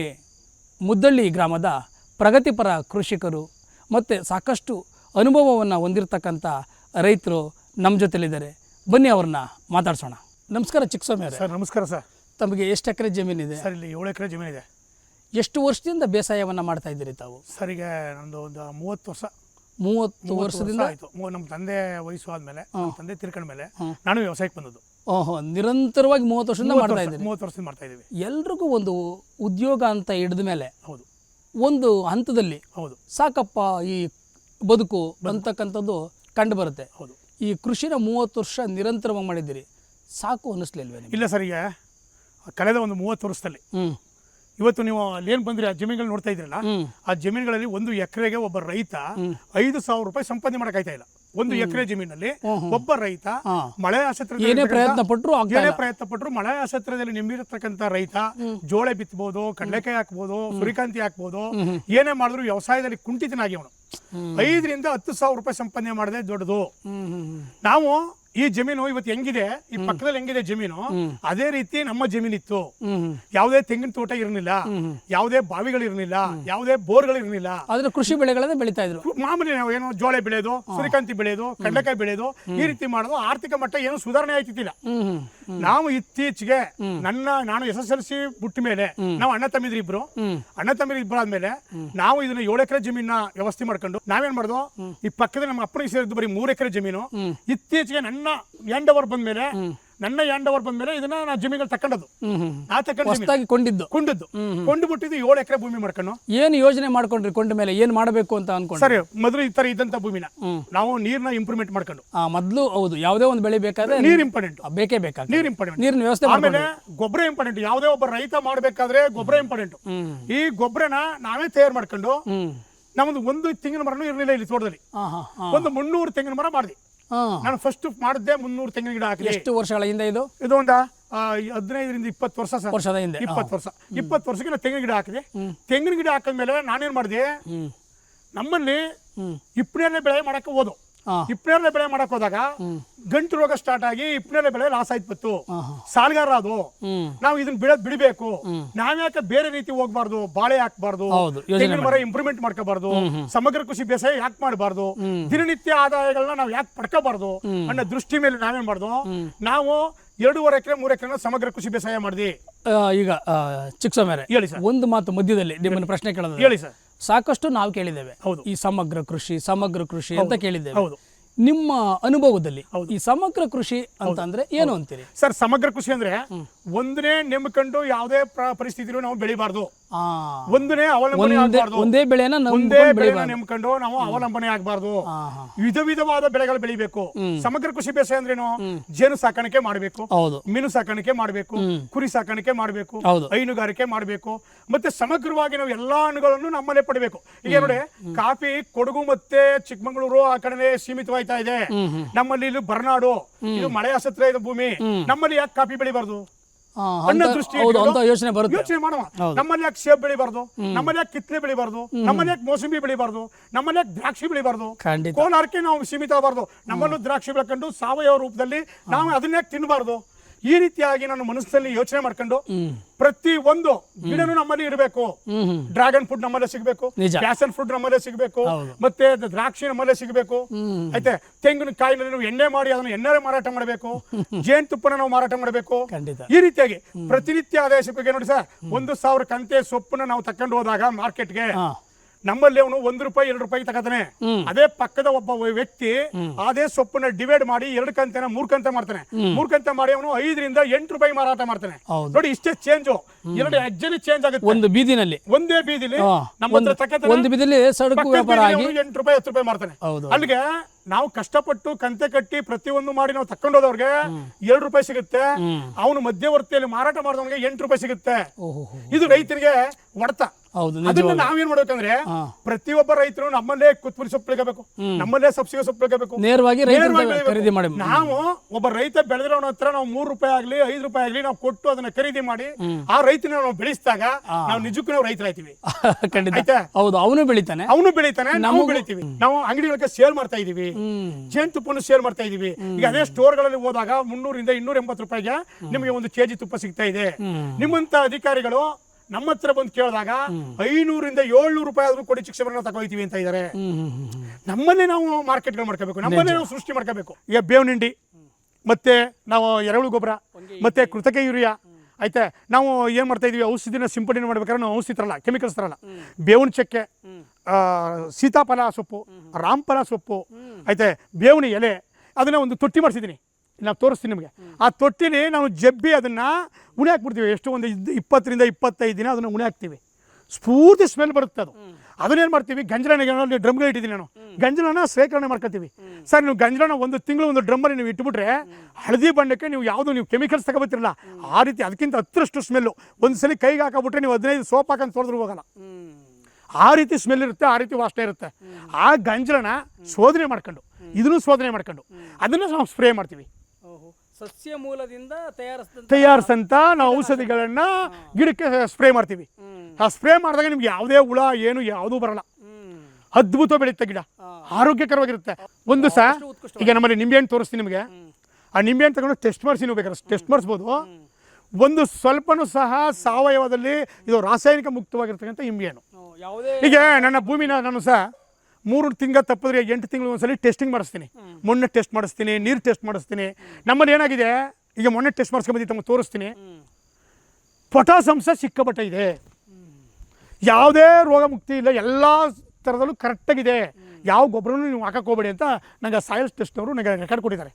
ಮುದ್ದಳ್ಳಿ ಗ್ರಾಮದ ಪ್ರಗತಿಪರ ಕೃಷಿಕರು ಮತ್ತು ಸಾಕಷ್ಟು ಅನುಭವವನ್ನು ಹೊಂದಿರತಕ್ಕಂಥ ರೈತರು ನಮ್ಮ ಜೊತೆಲಿದ್ದಾರೆ. ಬನ್ನಿ ಅವ್ರನ್ನ ಮಾತಾಡ್ಸೋಣ. ನಮಸ್ಕಾರ ಚಿಕ್ಕಸ್ವಾಮಿ ಅವರೇ. ಸರ್ ನಮಸ್ಕಾರ ಸರ್. ತಮಗೆ ಎಷ್ಟು ಎಕರೆ ಜಮೀನಿದೆ ಸರ್ ಇಲ್ಲಿ ಏಳು ಎಕರೆ ಜಮೀನಿದೆ ಎಷ್ಟು ವರ್ಷದಿಂದ ಬೇಸಾಯವನ್ನು ಮಾಡ್ತಾ ಇದ್ದೀರಿ ತಾವು? ಸರ್ ಈಗ ನಂದು ಒಂದು ಮೂವತ್ತು ವರ್ಷ. ಮೂವತ್ತು ಮೂವತ್ತು ವರ್ಷ ವರ್ಷದಿಂದ? ಆಯಿತು. ನಮ್ಮ ತಂದೆ ವಯಸ್ಸು ಆದಮೇಲೆ ತಂದೆ ತಿರ್ಕೊಂಡ ಮೇಲೆ ನಾನು ವ್ಯವಸಾಯಕ್ಕೆ ಬಂದದ್ದು. ಓಹೋ ನಿರಂತರವಾಗಿ ಮೂವತ್ತು ವರ್ಷದಿಂದ ಮಾಡ್ತಾ ಇದ್ದೀರಿ. ಮೂವತ್ತು ವರ್ಷದಿಂದ ಮಾಡ್ತಾ ಇದ್ದೀವಿ. ಎಲ್ರಿಗೂ ಒಂದು ಉದ್ಯೋಗ ಅಂತ ಹಿಡಿದ ಮೇಲೆ ಹೌದು. ಒಂದು ಹಂತದಲ್ಲಿ ಹೌದು. ಸಾಕಪ್ಪ ಈ ಬದುಕು ಅಂತಕ್ಕಂಥದ್ದು ಕಂಡು ಬರುತ್ತೆ. ಹೌದು. ಈ ಕೃಷಿನ ಮೂವತ್ತು ವರ್ಷ ನಿರಂತರವಾಗಿ ಮಾಡಿದ್ದೀರಿ. ಸಾಕು ಅನ್ನಿಸ್ಲಿಲ್ವೇ ನಿಮಗೆ? ಇಲ್ಲ ಸರ್ ಈಗ ಕಳೆದ ಒಂದು ಮೂವತ್ತು ವರ್ಷದಲ್ಲಿ ಹ್ಞೂ ಇವತ್ತು ನೀವು ಅಲ್ಲಿ ಏನು ಬಂದ್ರಿ ಆ ಜಮೀನುಗಳು ನೋಡ್ತಾ ಇದ್ರಲ್ಲ ಆ ಜಮೀನುಗಳಲ್ಲಿ ಒಂದು ಎಕರೆಗೆ ಒಬ್ಬ ರೈತ ಐದು ಸಾವಿರ ರೂಪಾಯಿ ಸಂಪಾದನೆ ಮಾಡೋಕ್ಕಾಯ್ತಾ ಇಲ್ಲ. ಒಂದು ಎಕರೆ ಜಮೀನಲ್ಲಿ ಒಬ್ಬ ರೈತ. ಮಳೆ ಆಸತ್ರ ಏನೇ ಪ್ರಯತ್ನ ಏನೇ ಪಟ್ಟರು ಮಳೆ ಆಸತ್ರದಲ್ಲಿ ನಿಂಬಿರತಕ್ಕಂತ ರೈತ ಜೋಳ ಬಿತ್ತಬಹುದು ಕಡಲೆಕಾಯಿ ಹಾಕ್ಬೋದು ಸೂರ್ಯಕಾಂತಿ ಹಾಕ್ಬೋದು ಏನೇ ಮಾಡಿದ್ರು ವ್ಯವಸಾಯದಲ್ಲಿ ಕುಂಠಿತನಾಗಿ ಅವನು. ಐದರಿಂದ ಹತ್ತು ಸಾವಿರ ರೂಪಾಯಿ ಸಂಪಾದನೆ ಮಾಡದೆ ದೊಡ್ಡದು. ನಾವು ಈ ಜಮೀನು ಇವತ್ತು ಹೆಂಗಿದೆ? ಈ ಪಕ್ಕದಲ್ಲಿ ಹೆಂಗಿದೆ ಜಮೀನು? ಅದೇ ರೀತಿ ನಮ್ಮ ಜಮೀನಿತ್ತು. ಯಾವುದೇ ತೆಂಗಿನ ತೋಟ ಇರಲಿಲ್ಲ. ಯಾವುದೇ ಬಾವಿಗಳಿರಲಿಲ್ಲ ಯಾವುದೇ ಬೋರ್ಗಳಿರಲಿಲ್ಲ ಆದ್ರೆ ಕೃಷಿ ಬೆಳೆಗಳನ್ನ ಬೆಳೀತಾ ಇದ್ರು. ಮಾಮೂಲಿ ನಾವು ಏನು ಜೋಳ ಬೆಳೆಯೋದು ಸೂರ್ಯಕಾಂತಿ ಬೆಳೆಯೋದು ಕಡಲೆಕಾಯಿ ಬೆಳೆಯೋದು ಈ ರೀತಿ ಮಾಡೋದು ಆರ್ಥಿಕ ಮಟ್ಟ ಏನು ಸುಧಾರಣೆ ಆಯ್ತಿದ್ದಿಲ್ಲ. ಹ್ಞೂ ನಾವು ಇತ್ತೀಚೆಗೆ ನನ್ನ ನಾನು ಎಸ್ ಎಸ್ ಎಲ್ ಸಿ ಬಿಟ್ಟ ಮೇಲೆ ನಾವು ಅಣ್ಣ ತಮ್ಮಿದ್ರು ಇಬ್ರು. ಅಣ್ಣ ತಮ್ಮಿದ್ರು ಇಬ್ರು ಆದ್ಮೇಲೆ ನಾವು ಇದನ್ನ ಏಳು ಎಕರೆ ಜಮೀನ ವ್ಯವಸ್ಥೆ ಮಾಡ್ಕೊಂಡು ನಾವೇನ್ ಮಾಡ್ದು ಈ ಪಕ್ಕದ ನಮ್ಮ ಅಪ್ಪನ ಸೇರಿದ್ದು ಬರೀ ಮೂರ್ ಎಕರೆ ಜಮೀನು. ಇತ್ತೀಚೆಗೆ ನನ್ನ ಎಂಡ್ ಬಂದ ಮೇಲೆ ನನ್ನ ಎಂಡ್ ಬಂದ ಮೇಲೆ ಇದನ್ನ ನಾ ಜಮೀನಲ್ಲಿ ತಕೊಂಡದ್ದು ಆ ನಾ ತಕೊಂಡ ಹೊಸದಾಗಿ ಕೊಂಡಿದ್ದು. ಕೊಂಡದ್ದು. ಕೊಂಡು ಬಿಟ್ಟಿದ್ದು ಏಳು ಎಕರೆ ಭೂಮಿ ಮಾಡ್ಕೊಂಡು. ಏನು ಯೋಜನೆ ಮಾಡ್ಕೊಂಡ್ರಿ ಕೊಂಡ ಮೇಲೆ? ಏನು ಮಾಡಬೇಕು ಅಂತ ಅನ್ಕೊಂಡ್ರಿ? ಸರಿ ಮೊದಲು ಈ ತರ ಇದ್ದಂತ ಭೂಮಿನ. ನಾವು ನೀರ್ನ ಇಂಪ್ರೂವ್ಮೆಂಟ್ ಮಾಡ್ಕೊಂಡು. ಆ ಮೊದಲು ಹೌದು ಯಾವುದೇ ಒಂದು ಬೆಳೆ ಬೇಕಾದ್ರೆ ನೀರ್ ಇಂಪಾರ್ಟೆಂಟ್ ಆ, ಬೇಕೇ ಬೇಕಾದ್ರೆ ನೀರ್ ಇಂಪಾರ್ಟೆಂಟ್ ನೀರಿನ ವ್ಯವಸ್ಥೆ ಆಮೇಲೆ ಮಾಡ್ಕೊಂಡ್ರಿ ಗೊಬ್ಬರ ಇಂಪಾರ್ಟೆಂಟ್ ಯಾವುದೇ ಒಬ್ಬ ರೈತ ಮಾಡ್ಬೇಕಾದ್ರೆ ಗೊಬ್ಬರ ಇಂಪಾರ್ಟೆಂಟ್ ಹ್ಮ್. ಈ ಗೊಬ್ಬರನ ನಾವೇ ತಯಾರು ಮಾಡ್ಕೊಂಡು ಹ್ಮ್. ನಮ್ದು ಒಂದು ತೆಂಗಿನ ಮರನೂ ಇರಲಿಲ್ಲ ಇಲ್ಲಿ ತೋಟದಲ್ಲಿ. ಹಾಂ ಹಾಂ. ಹಾಂ ಒಂದು ಮುನ್ನೂರು ತೆಂಗಿನ ಮರ ಮಾಡಿದೆ ಹಾಂ ನಾನು ಫಸ್ಟ್ ಮಾಡಿದ್ದೆ ಮುನ್ನೂರು ತೆಂಗಿನ ಗಿಡ ಹಾಕಿದೆ. ಎಷ್ಟು ವರ್ಷಗಳ ಹಿಂದೆ ಇದು? ಇದು ಒಂದ ಹದಿನೈದರಿಂದ ಇಪ್ಪತ್ತು ವರ್ಷ ಸರ್. ವರ್ಷದ ಹಿಂದೆ. ಇಪ್ಪತ್ತು ವರ್ಷ. ಇಪ್ಪತ್ತು ವರ್ಷಕ್ಕೆ ನಾನು ತೆಂಗಿನ ಗಿಡ ಹಾಕಿದೆ. ತೆಂಗಿನ ಗಿಡ ಹಾಕಿದ್ಮೇಲೆ ನಾನೇನ್ ಮಾಡಿದೆ? ನಮ್ಮಲ್ಲಿ ಇಪ್ಪನೇ ಬೆಳೆ ಮಾಡಕ್ಕೆ ಹೋದು ಹಾಂ ಇಪ್ಪನೇರನೇ ಬೆಳೆ ಮಾಡಕ್ ಹೋದಾಗ ಗಂಟು ರೋಗ ಸ್ಟಾರ್ಟ್ ಆಗಿ ಇಪ್ಪನೇರನೇ ಬೆಳೆ ಲಾಸ್ ಆಯ್ತು ಸಾಲಗಾರ ಅದು. ನಾವು ಇದನ್ನ ಬಿಡೋದ್ ಬಿಡಬೇಕು. ನಾವ್ಯಾಕೆ ಬೇರೆ ರೀತಿ ಹೋಗ್ಬಾರ್ದು ಬಾಳೆ ಹಾಕ್ಬಾರ್ದು ತೆಂಗಿನ ಮರ ಇಂಪ್ರೂವ್ಮೆಂಟ್ ಮಾಡ್ಕೋಬಾರ್ದು ಸಮಗ್ರ ಕೃಷಿ ಬೇಸಾಯ ಯಾಕೆ ಮಾಡಬಾರ್ದು? ದಿನನಿತ್ಯ ಆದಾಯಗಳನ್ನ ನಾವು ಯಾಕೆ ಪಡ್ಕೋಬಾರ್ದು? ಅನ್ನೋ ದೃಷ್ಟಿ ಮೇಲೆ ನಾವೇನ್ ಮಾಡ್ದು? ನಾವು ಎರಡೂವರೆ ಎಕರೆ ಮೂರು ಎಕರೆ ಸಮಗ್ರ ಕೃಷಿ ಬೇಸಾಯ ಮಾಡಿದ್ವಿ. ಈಗ ಚಿಕ್ಕ ಮೇಲೆ. ಹೇಳಿ ಸರ್. ಒಂದು ಮಾತು ಮಧ್ಯದಲ್ಲಿ ನಿಮ್ಮನ್ನು ಪ್ರಶ್ನೆ ಕೇಳೋದು ಹೇಳಿ ಸರ್. ಸಾಕಷ್ಟು ನಾವು ಕೇಳಿದ್ದೇವೆ. ಹೌದು. ಈ ಸಮಗ್ರ ಕೃಷಿ ಸಮಗ್ರ ಕೃಷಿ ಅಂತ ಕೇಳಿದ್ದೇವೆ. ಹೌದು. ನಿಮ್ಮ ಅನುಭವದಲ್ಲಿ ಈ ಸಮಗ್ರ ಕೃಷಿ ಅಂತ ಅಂದ್ರೆ ಏನು ಅಂತೀರಿ? ಸರ್ ಸಮಗ್ರ ಕೃಷಿ ಅಂದ್ರೆ ಒಂದನೇ ನೆಮ್ಕೊಂಡು ಯಾವುದೇ ಪರಿಸ್ಥಿತಿ ಪರಿಸ್ಥಿತಿಲೂ ನಾವು ಬೆಳಿಬಾರ್ದು. ಒಂದನೇ ಅವಲಂಬನೆ ಒಂದೇ ಆಗಬಾರ್ದು. ಒಂದೇ ಬೆಳೆನ ಒಂದೇ ಬೆಳೆನ ಬೆಳಿಬಾರ್ದು. ನಾವು ಅವಲಂಬನೆ ಆಗಬಾರ್ದು. ವಿಧ ವಿಧವಾದ ಬೆಳೆಗಳು ಬೆಳಿಬೇಕು. ಸಮಗ್ರ ಕೃಷಿ ಬೇಸಾಯ ಅಂದ್ರೇನು? ಜೇನು ಸಾಕಾಣಿಕೆ ಮಾಡಬೇಕು. ಹೌದು. ಮೀನು ಸಾಕಾಣಿಕೆ ಮಾಡಬೇಕು. ಕುರಿ ಸಾಕಾಣಿಕೆ ಮಾಡಬೇಕು. ಹೈನುಗಾರಿಕೆ ಮಾಡಬೇಕು. ಮತ್ತೆ ಸಮಗ್ರವಾಗಿ ನಾವು ಎಲ್ಲಾ ಹಣ್ಣುಗಳನ್ನು ನಮ್ಮಲ್ಲೇ ಪಡಿಬೇಕು. ಈಗ ನೋಡಿ ಕಾಫಿ ಕೊಡಗು ಮತ್ತೆ ಚಿಕ್ಕಮಗಳೂರು ಆ ಕಡೆ ಸೀಮಿತವಾಯ್ತಾ ಇದೆ. ನಮ್ಮಲ್ಲಿ ಇಲ್ಲಿ ಬರ್ನಾಡು ಇದು ಮಳೆ ಹಸತ್ರ ಇದೆ ಭೂಮಿ ನಮ್ಮಲ್ಲಿ ಯಾಕೆ ಕಾಫಿ ಬೆಳಿಬಾರ್ದು? ಯೋಚನೆ ಯೋಚನೆ ಮಾಡುವ. ನಮ್ಮಲ್ಲಿ ಯಾಕೆ ಸೇಬ್ ಬೆಳಿಬಾರ್ದು? ನಮ್ಮಲ್ಲಿ ಯಾಕೆ ಕಿತ್ಲೆ ಬೆಳಿಬಾರ್ದು? ನಮ್ಮಲ್ಲಿ ಯಾಕೆ ಮೋಸಂಬಿ ಬೆಳಿಬಾರ್ದು? ನಮ್ಮಲ್ಲಿ ಯಾಕೆ ದ್ರಾಕ್ಷಿ ಬೆಳಿಬಾರ್ದು? ಕೋಲಾರಕ್ಕೆ ನಾವು ಸೀಮಿತ ಆಗಬಾರ್ದು ನಮ್ಮಲ್ಲೂ ದ್ರಾಕ್ಷಿ ಬೆಳ್ಕೊಂಡು ಸಾವಯವ ರೂಪದಲ್ಲಿ ನಾವು ಅದನ್ನ ಯಾಕೆ ತಿನ್ನಬಾರ್ದು ಈ ರೀತಿಯಾಗಿ ನಾನು ಮನಸ್ಸಲ್ಲಿ ಯೋಚನೆ ಮಾಡ್ಕೊಂಡು ಪ್ರತಿ ಒಂದು ಗಿಡನು ನಮ್ಮಲ್ಲಿ ಇರಬೇಕು. ಡ್ರಾಗನ್ ಫುಡ್ ಡ್ರ್ಯಾಗನ್ ಫ್ರೂಟ್ ನಮ್ಮಲ್ಲೇ ಸಿಗಬೇಕು. ಪ್ಯಾಸನ್ ಫುಡ್ ನಮ್ಮಲ್ಲೇ ಸಿಗಬೇಕು. ಮತ್ತೆ ದ್ರಾಕ್ಷಿ ನಮ್ಮಲ್ಲೇ ಸಿಗಬೇಕು. ಆಯ್ತೆ? ತೆಂಗಿನಕಾಯಿನಲ್ಲಿ ನಾವು ಎಣ್ಣೆ ಮಾಡಿ ಅದನ್ನು ಎಣ್ಣೆ ಮಾರಾಟ ಮಾಡಬೇಕು. ಜೇನುತುಪ್ಪನ ನಾವು ಮಾರಾಟ ಮಾಡಬೇಕು. ಈ ರೀತಿಯಾಗಿ ಪ್ರತಿನಿತ್ಯ ಆದಾಯ ಸಿಗಬೇಕು ನೋಡಿ ಸರ್ ಒಂದು ಸಾವಿರ ಕಂತೆ ಸೊಪ್ಪನ್ನ ನಾವು ತಕೊಂಡು ಹೋದಾಗ ಮಾರ್ಕೆಟ್ಗೆ ನಮ್ಮಲ್ಲಿ ಅವನು ಒಂದು ರೂಪಾಯಿ ಎರಡು ರೂಪಾಯಿ ತಗೋತಾನೆ. ಅದೇ ಪಕ್ಕದ ಒಬ್ಬ ವ್ಯಕ್ತಿ ಅದೇ ಸೊಪ್ಪನ್ನ ಡಿವೈಡ್ ಮಾಡಿ ಎರಡು ಕಂತೆನ ಮೂರ್ ಕಂತೆ ಮಾಡ್ತಾನೆ. ಮೂರ್ ಕಂತೆ ಮಾಡಿ ಅವನು ಐದರಿಂದ ಎಂಟು ರೂಪಾಯಿ ಮಾರಾಟ ಮಾಡ್ತಾನೆ. ನೋಡಿ ಇಷ್ಟೇ ಚೇಂಜ್ ಎರಡು ಅಜ್ಜಲಿ ಚೇಂಜ್ ಆಗುತ್ತೆ. ಒಂದು ಬೀದಿನಲ್ಲಿ. ಒಂದೇ ಬೀದಿಲಿ. ನಮ್ಮ ಒಂದು ಬೀದಿಲಿ ಸರಕು ವ್ಯಾಪಾರ ಆಗಿ ಎಂಟು ರೂಪಾಯಿ ಹತ್ತು ರೂಪಾಯಿ ಮಾಡ್ತಾನೆ ಹೌದು. ಅಲ್ಲಿಗೆ ನಾವು ಕಷ್ಟಪಟ್ಟು ಕಂತೆ ಕಟ್ಟಿ ಪ್ರತಿಯೊಂದು ಮಾಡಿ ನಾವು ತಕೊಂಡೋದವ್ರಿಗೆ ಎರಡು ರೂಪಾಯಿ ಸಿಗುತ್ತೆ. ಅವನು ಮಧ್ಯವರ್ತಿಯಲ್ಲಿ ಮಾರಾಟ ಮಾಡಿದವನಿಗೆ ಎಂಟು ರೂಪಾಯಿ ಸಿಗುತ್ತೆ. ಇದು ರೈತರಿಗೆ ಹೊಡೆತ. ಹೌದು ಅದನ್ನ ನಾವೇನ್ ಮಾಡ್ಬೇಕಂದ್ರೆ. ಪ್ರತಿಯೊಬ್ಬ ರೈತರು ನಮ್ಮಲ್ಲೇ ಕುತ್ಪುರಿ ಸೊಪ್ಪು ಬೆಳಗಬೇಕು ನಮ್ಮಲ್ಲೇ ಸಬ್ಸಿಡಿ ಸೊಪ್ಪು ಬೆಳಗಬೇಕು ನೇರವಾಗಿ ಖರೀದಿ ಮಾಡಿ ನಾವು ಒಬ್ಬ ರೈತ ಬೆಳೆದಿರೋನ ಹತ್ರ ನಾವು ಮೂರು ರೂಪಾಯಿ ಆಗ್ಲಿ ಐದು ರೂಪಾಯಿ ಆಗ್ಲಿ ನಾವು ಕೊಟ್ಟು ಅದನ್ನ ಖರೀದಿ ಮಾಡಿ ಆ ರೈತನ ನಾವು ಬೆಳೆಸಿದಾಗ ನಾವು ನಿಜಕ್ಕೂ ನಾವು ರೈತರಾಯ್ತೀವಿ ಖಂಡಿತ. ಹೌದು ಅವನು ಬೆಳಿತಾನೆ. ಅವನು ಬೆಳಿತಾನೆ ನಾವು ಬೆಳಿತೀವಿ. ನಾವು ಅಂಗಡಿಗಳಿಗೆ ಸೇಲ್ ಮಾಡ್ತಾ ಇದೀವಿ. ಜೇನ್ ಜೇನುತುಪ್ಪನು ಸೇಲ್ ಮಾಡ್ತಾ ಇದೀವಿ. ಈಗ ಅದೇ ಸ್ಟೋರ್ಗಳಲ್ಲಿ ಹೋದಾಗ ಮುನ್ನೂರಿಂದ ಇನ್ನೂರ ಎಂಬತ್ತು ರೂಪಾಯಿಗೆ ನಿಮಗೆ ಒಂದು ಕೆಜಿ ತುಪ್ಪ ಸಿಗ್ತಾ ಇದೆ. ನಿಮ್ಮಂತ ಅಧಿಕಾರಿಗಳು ನಮ್ಮ ಹತ್ರ ಬಂದು ಕೇಳಿದಾಗ ಐನೂರಿಂದ ಏಳ್ನೂರು ರೂಪಾಯಿ ಆದ್ರೂ ಕೊಡಿ ಶಿಕ್ಷಣ ತಗೊಳ್ತೀವಿ ಅಂತ ಇದ್ದಾರೆ. ನಮ್ಮನ್ನೇ ನಾವು ಮಾರ್ಕೆಟ್ಗಳು ಮಾಡ್ಕೋಬೇಕು. ನಮ್ಮನ್ನೇ ನಾವು ಸೃಷ್ಟಿ ಮಾಡ್ಕೋಬೇಕು. ಈಗ ಬೇವಿನ ಹಿಂಡಿ ಮತ್ತೆ ನಾವು ಎರೆಹುಳು ಗೊಬ್ಬರ ಮತ್ತೆ ಕೃತಕ ಯೂರಿಯಾ ಆಯ್ತಾ? ನಾವು ಏನ್ ಮಾಡ್ತಾ ಇದೀವಿ? ಔಷಧಿನ ಸಿಂಪಡಣೆ ಮಾಡ್ಬೇಕಾದ್ರೆ ನಾವು ಔಷಧಿ ತರಲ್ಲ ಕೆಮಿಕಲ್ಸ್ ತರಲ್ಲ. ಬೇವಿನ ಚಕ್ಕೆ ಆ, ಸೀತಾಫಲ ಸೊಪ್ಪು ರಾಮಫಲ ಸೊಪ್ಪು ಆಯ್ತಾ? ಬೇವಿನ ಎಲೆ ಅದನ್ನ ಒಂದು ತೊಟ್ಟಿ ಮಾಡಿಸಿದ್ದೀನಿ. ನಾವು ತೋರಿಸ್ತೀನಿ ನಿಮಗೆ. ಆ ತೊಟ್ಟಿಲಿ ನಾವು ಜಬ್ಬಿ ಅದನ್ನು ಉಣೆ ಹಾಕ್ಬಿಡ್ತೀವಿ. ಎಷ್ಟು ಒಂದು ಇದು ಇಪ್ಪತ್ತರಿಂದ ಇಪ್ಪತ್ತೈದು ದಿನ ಅದನ್ನು ಉಣೆ ಹಾಕ್ತೀವಿ. ಸ್ಫೂರ್ತಿ ಸ್ಮೆಲ್ ಬರುತ್ತೆ ಅದು. ಅದನ್ನೇನು ಮಾಡ್ತೀವಿ? ಗಂಜಲನ ಡ್ರಮ್ಗೆ ಇಟ್ಟಿದ್ದೀನಿ ನಾನು. ಗಂಜಲನ ಶೇಖರಣೆ ಮಾಡ್ಕೊತೀವಿ. ಸರ್, ನೀವು ಗಂಜಲನ ಒಂದು ತಿಂಗಳು ಒಂದು ಡ್ರಮ್ಮಲ್ಲಿ ನೀವು ಇಟ್ಬಿಟ್ರೆ ಹಳದಿ ಬಣ್ಣಕ್ಕೆ ನೀವು ಯಾವುದು ನೀವು ಕೆಮಿಕಲ್ಸ್ ತಗೋಬತ್ತಿರಲ್ಲ, ಆ ರೀತಿ ಅದಕ್ಕಿಂತ ಹತ್ತರಷ್ಟು ಸ್ಮೆಲ್ಲು. ಒಂದು ಸಲ ಕೈಗೆ ಹಾಕಬಿಟ್ರೆ ನೀವು ಹದಿನೈದು ಸೋಪ್ ಹಾಕೊಂಡು ತೊಳೆದ್ರು ಹೋಗಲ್ಲ. ಆ ರೀತಿ ಸ್ಮೆಲ್ ಇರುತ್ತೆ, ಆ ರೀತಿ ವಾಸನೆ ಇರುತ್ತೆ. ಆ ಗಂಜಲನ ಶೋಧನೆ ಮಾಡ್ಕೊಂಡು, ಇದನ್ನು ಶೋಧನೆ ಮಾಡ್ಕೊಂಡು, ಅದನ್ನು ನಾವು ಸ್ಪ್ರೇ ಮಾಡ್ತೀವಿ. ಸಸ್ಯ ಮೂಲದಿಂದ ತಯಾರಿಸಿದಂತ ನಾವು ಔಷಧಿಗಳನ್ನ ಗಿಡಕ್ಕೆ ಸ್ಪ್ರೇ ಮಾಡ್ತೀವಿ. ಆ ಸ್ಪ್ರೇ ಮಾಡಿದಾಗ ನಿಮ್ಗೆ ಯಾವುದೇ ಹುಳ ಏನು ಯಾವುದೂ ಬರಲ್ಲ. ಅದ್ಭುತ ಬೆಳೆಯುತ್ತೆ ಗಿಡ. ಆರೋಗ್ಯಕರವಾಗಿರುತ್ತೆ. ಒಂದು ಸಹ ಈಗ ನಮ್ಮಲ್ಲಿ ನಿಂಬೆಹಣ್ಣು ತೋರಿಸ್ತೀನಿ ನಿಮಗೆ. ಆ ನಿಂಬೆಹಣ್ಣು ತಗೊಂಡು ಟೆಸ್ಟ್ ಮಾಡಿಸಿ ನೀವು ಬೇಕಾದ್ರೆ ಟೆಸ್ಟ್ ಮಾಡಿಸ್ಬೋದು. ಒಂದು ಸ್ವಲ್ಪನೂ ಸಹ ಸಾವಯವದಲ್ಲಿ ಇದು ರಾಸಾಯನಿಕ ಮುಕ್ತವಾಗಿರ್ತಕ್ಕಂಥ ನಿಂಬೆಹಣ್ಣು ಹಣ್ಣು. ಈಗ ನನ್ನ ಭೂಮಿನ ನಾನು ಸಹ ಮೂರು ತಿಂಗಳ ತಪ್ಪಿದ್ರೆ ಎಂಟು ತಿಂಗಳು ಒಂದ್ಸಲಿ ಟೆಸ್ಟಿಂಗ್ ಮಾಡಿಸ್ತೀನಿ. ಮೊನ್ನೆ ಟೆಸ್ಟ್ ಮಾಡಿಸ್ತೀನಿ, ನೀರು ಟೆಸ್ಟ್ ಮಾಡಿಸ್ತೀನಿ. ನಮ್ಮಲ್ಲಿ ಏನಾಗಿದೆ? ಈಗ ಮೊನ್ನೆ ಟೆಸ್ಟ್ ಮಾಡಿಸ್ಕೊಂಬಂದಿ ತಮಗೆ ತೋರಿಸ್ತೀನಿ. ಪೊಟಾಸ್ ಅಂಶ ಇದೆ ಯಾವುದೇ ರೋಗ ಮುಕ್ತಿ ಇಲ್ಲ, ಎಲ್ಲ ಥರದಲ್ಲೂ ಕರೆಕ್ಟಾಗಿದೆ. ಯಾವ ಗೊಬ್ಬರನೂ ನೀವು ಹಾಕೋಬೇಡಿ ಅಂತ ನಂಗೆ ಸಾಯಿಲ್ ಟೆಸ್ಟ್ನವರು ನನಗೆ ರೆಕಾರ್ಡ್ ಕೊಟ್ಟಿದ್ದಾರೆ.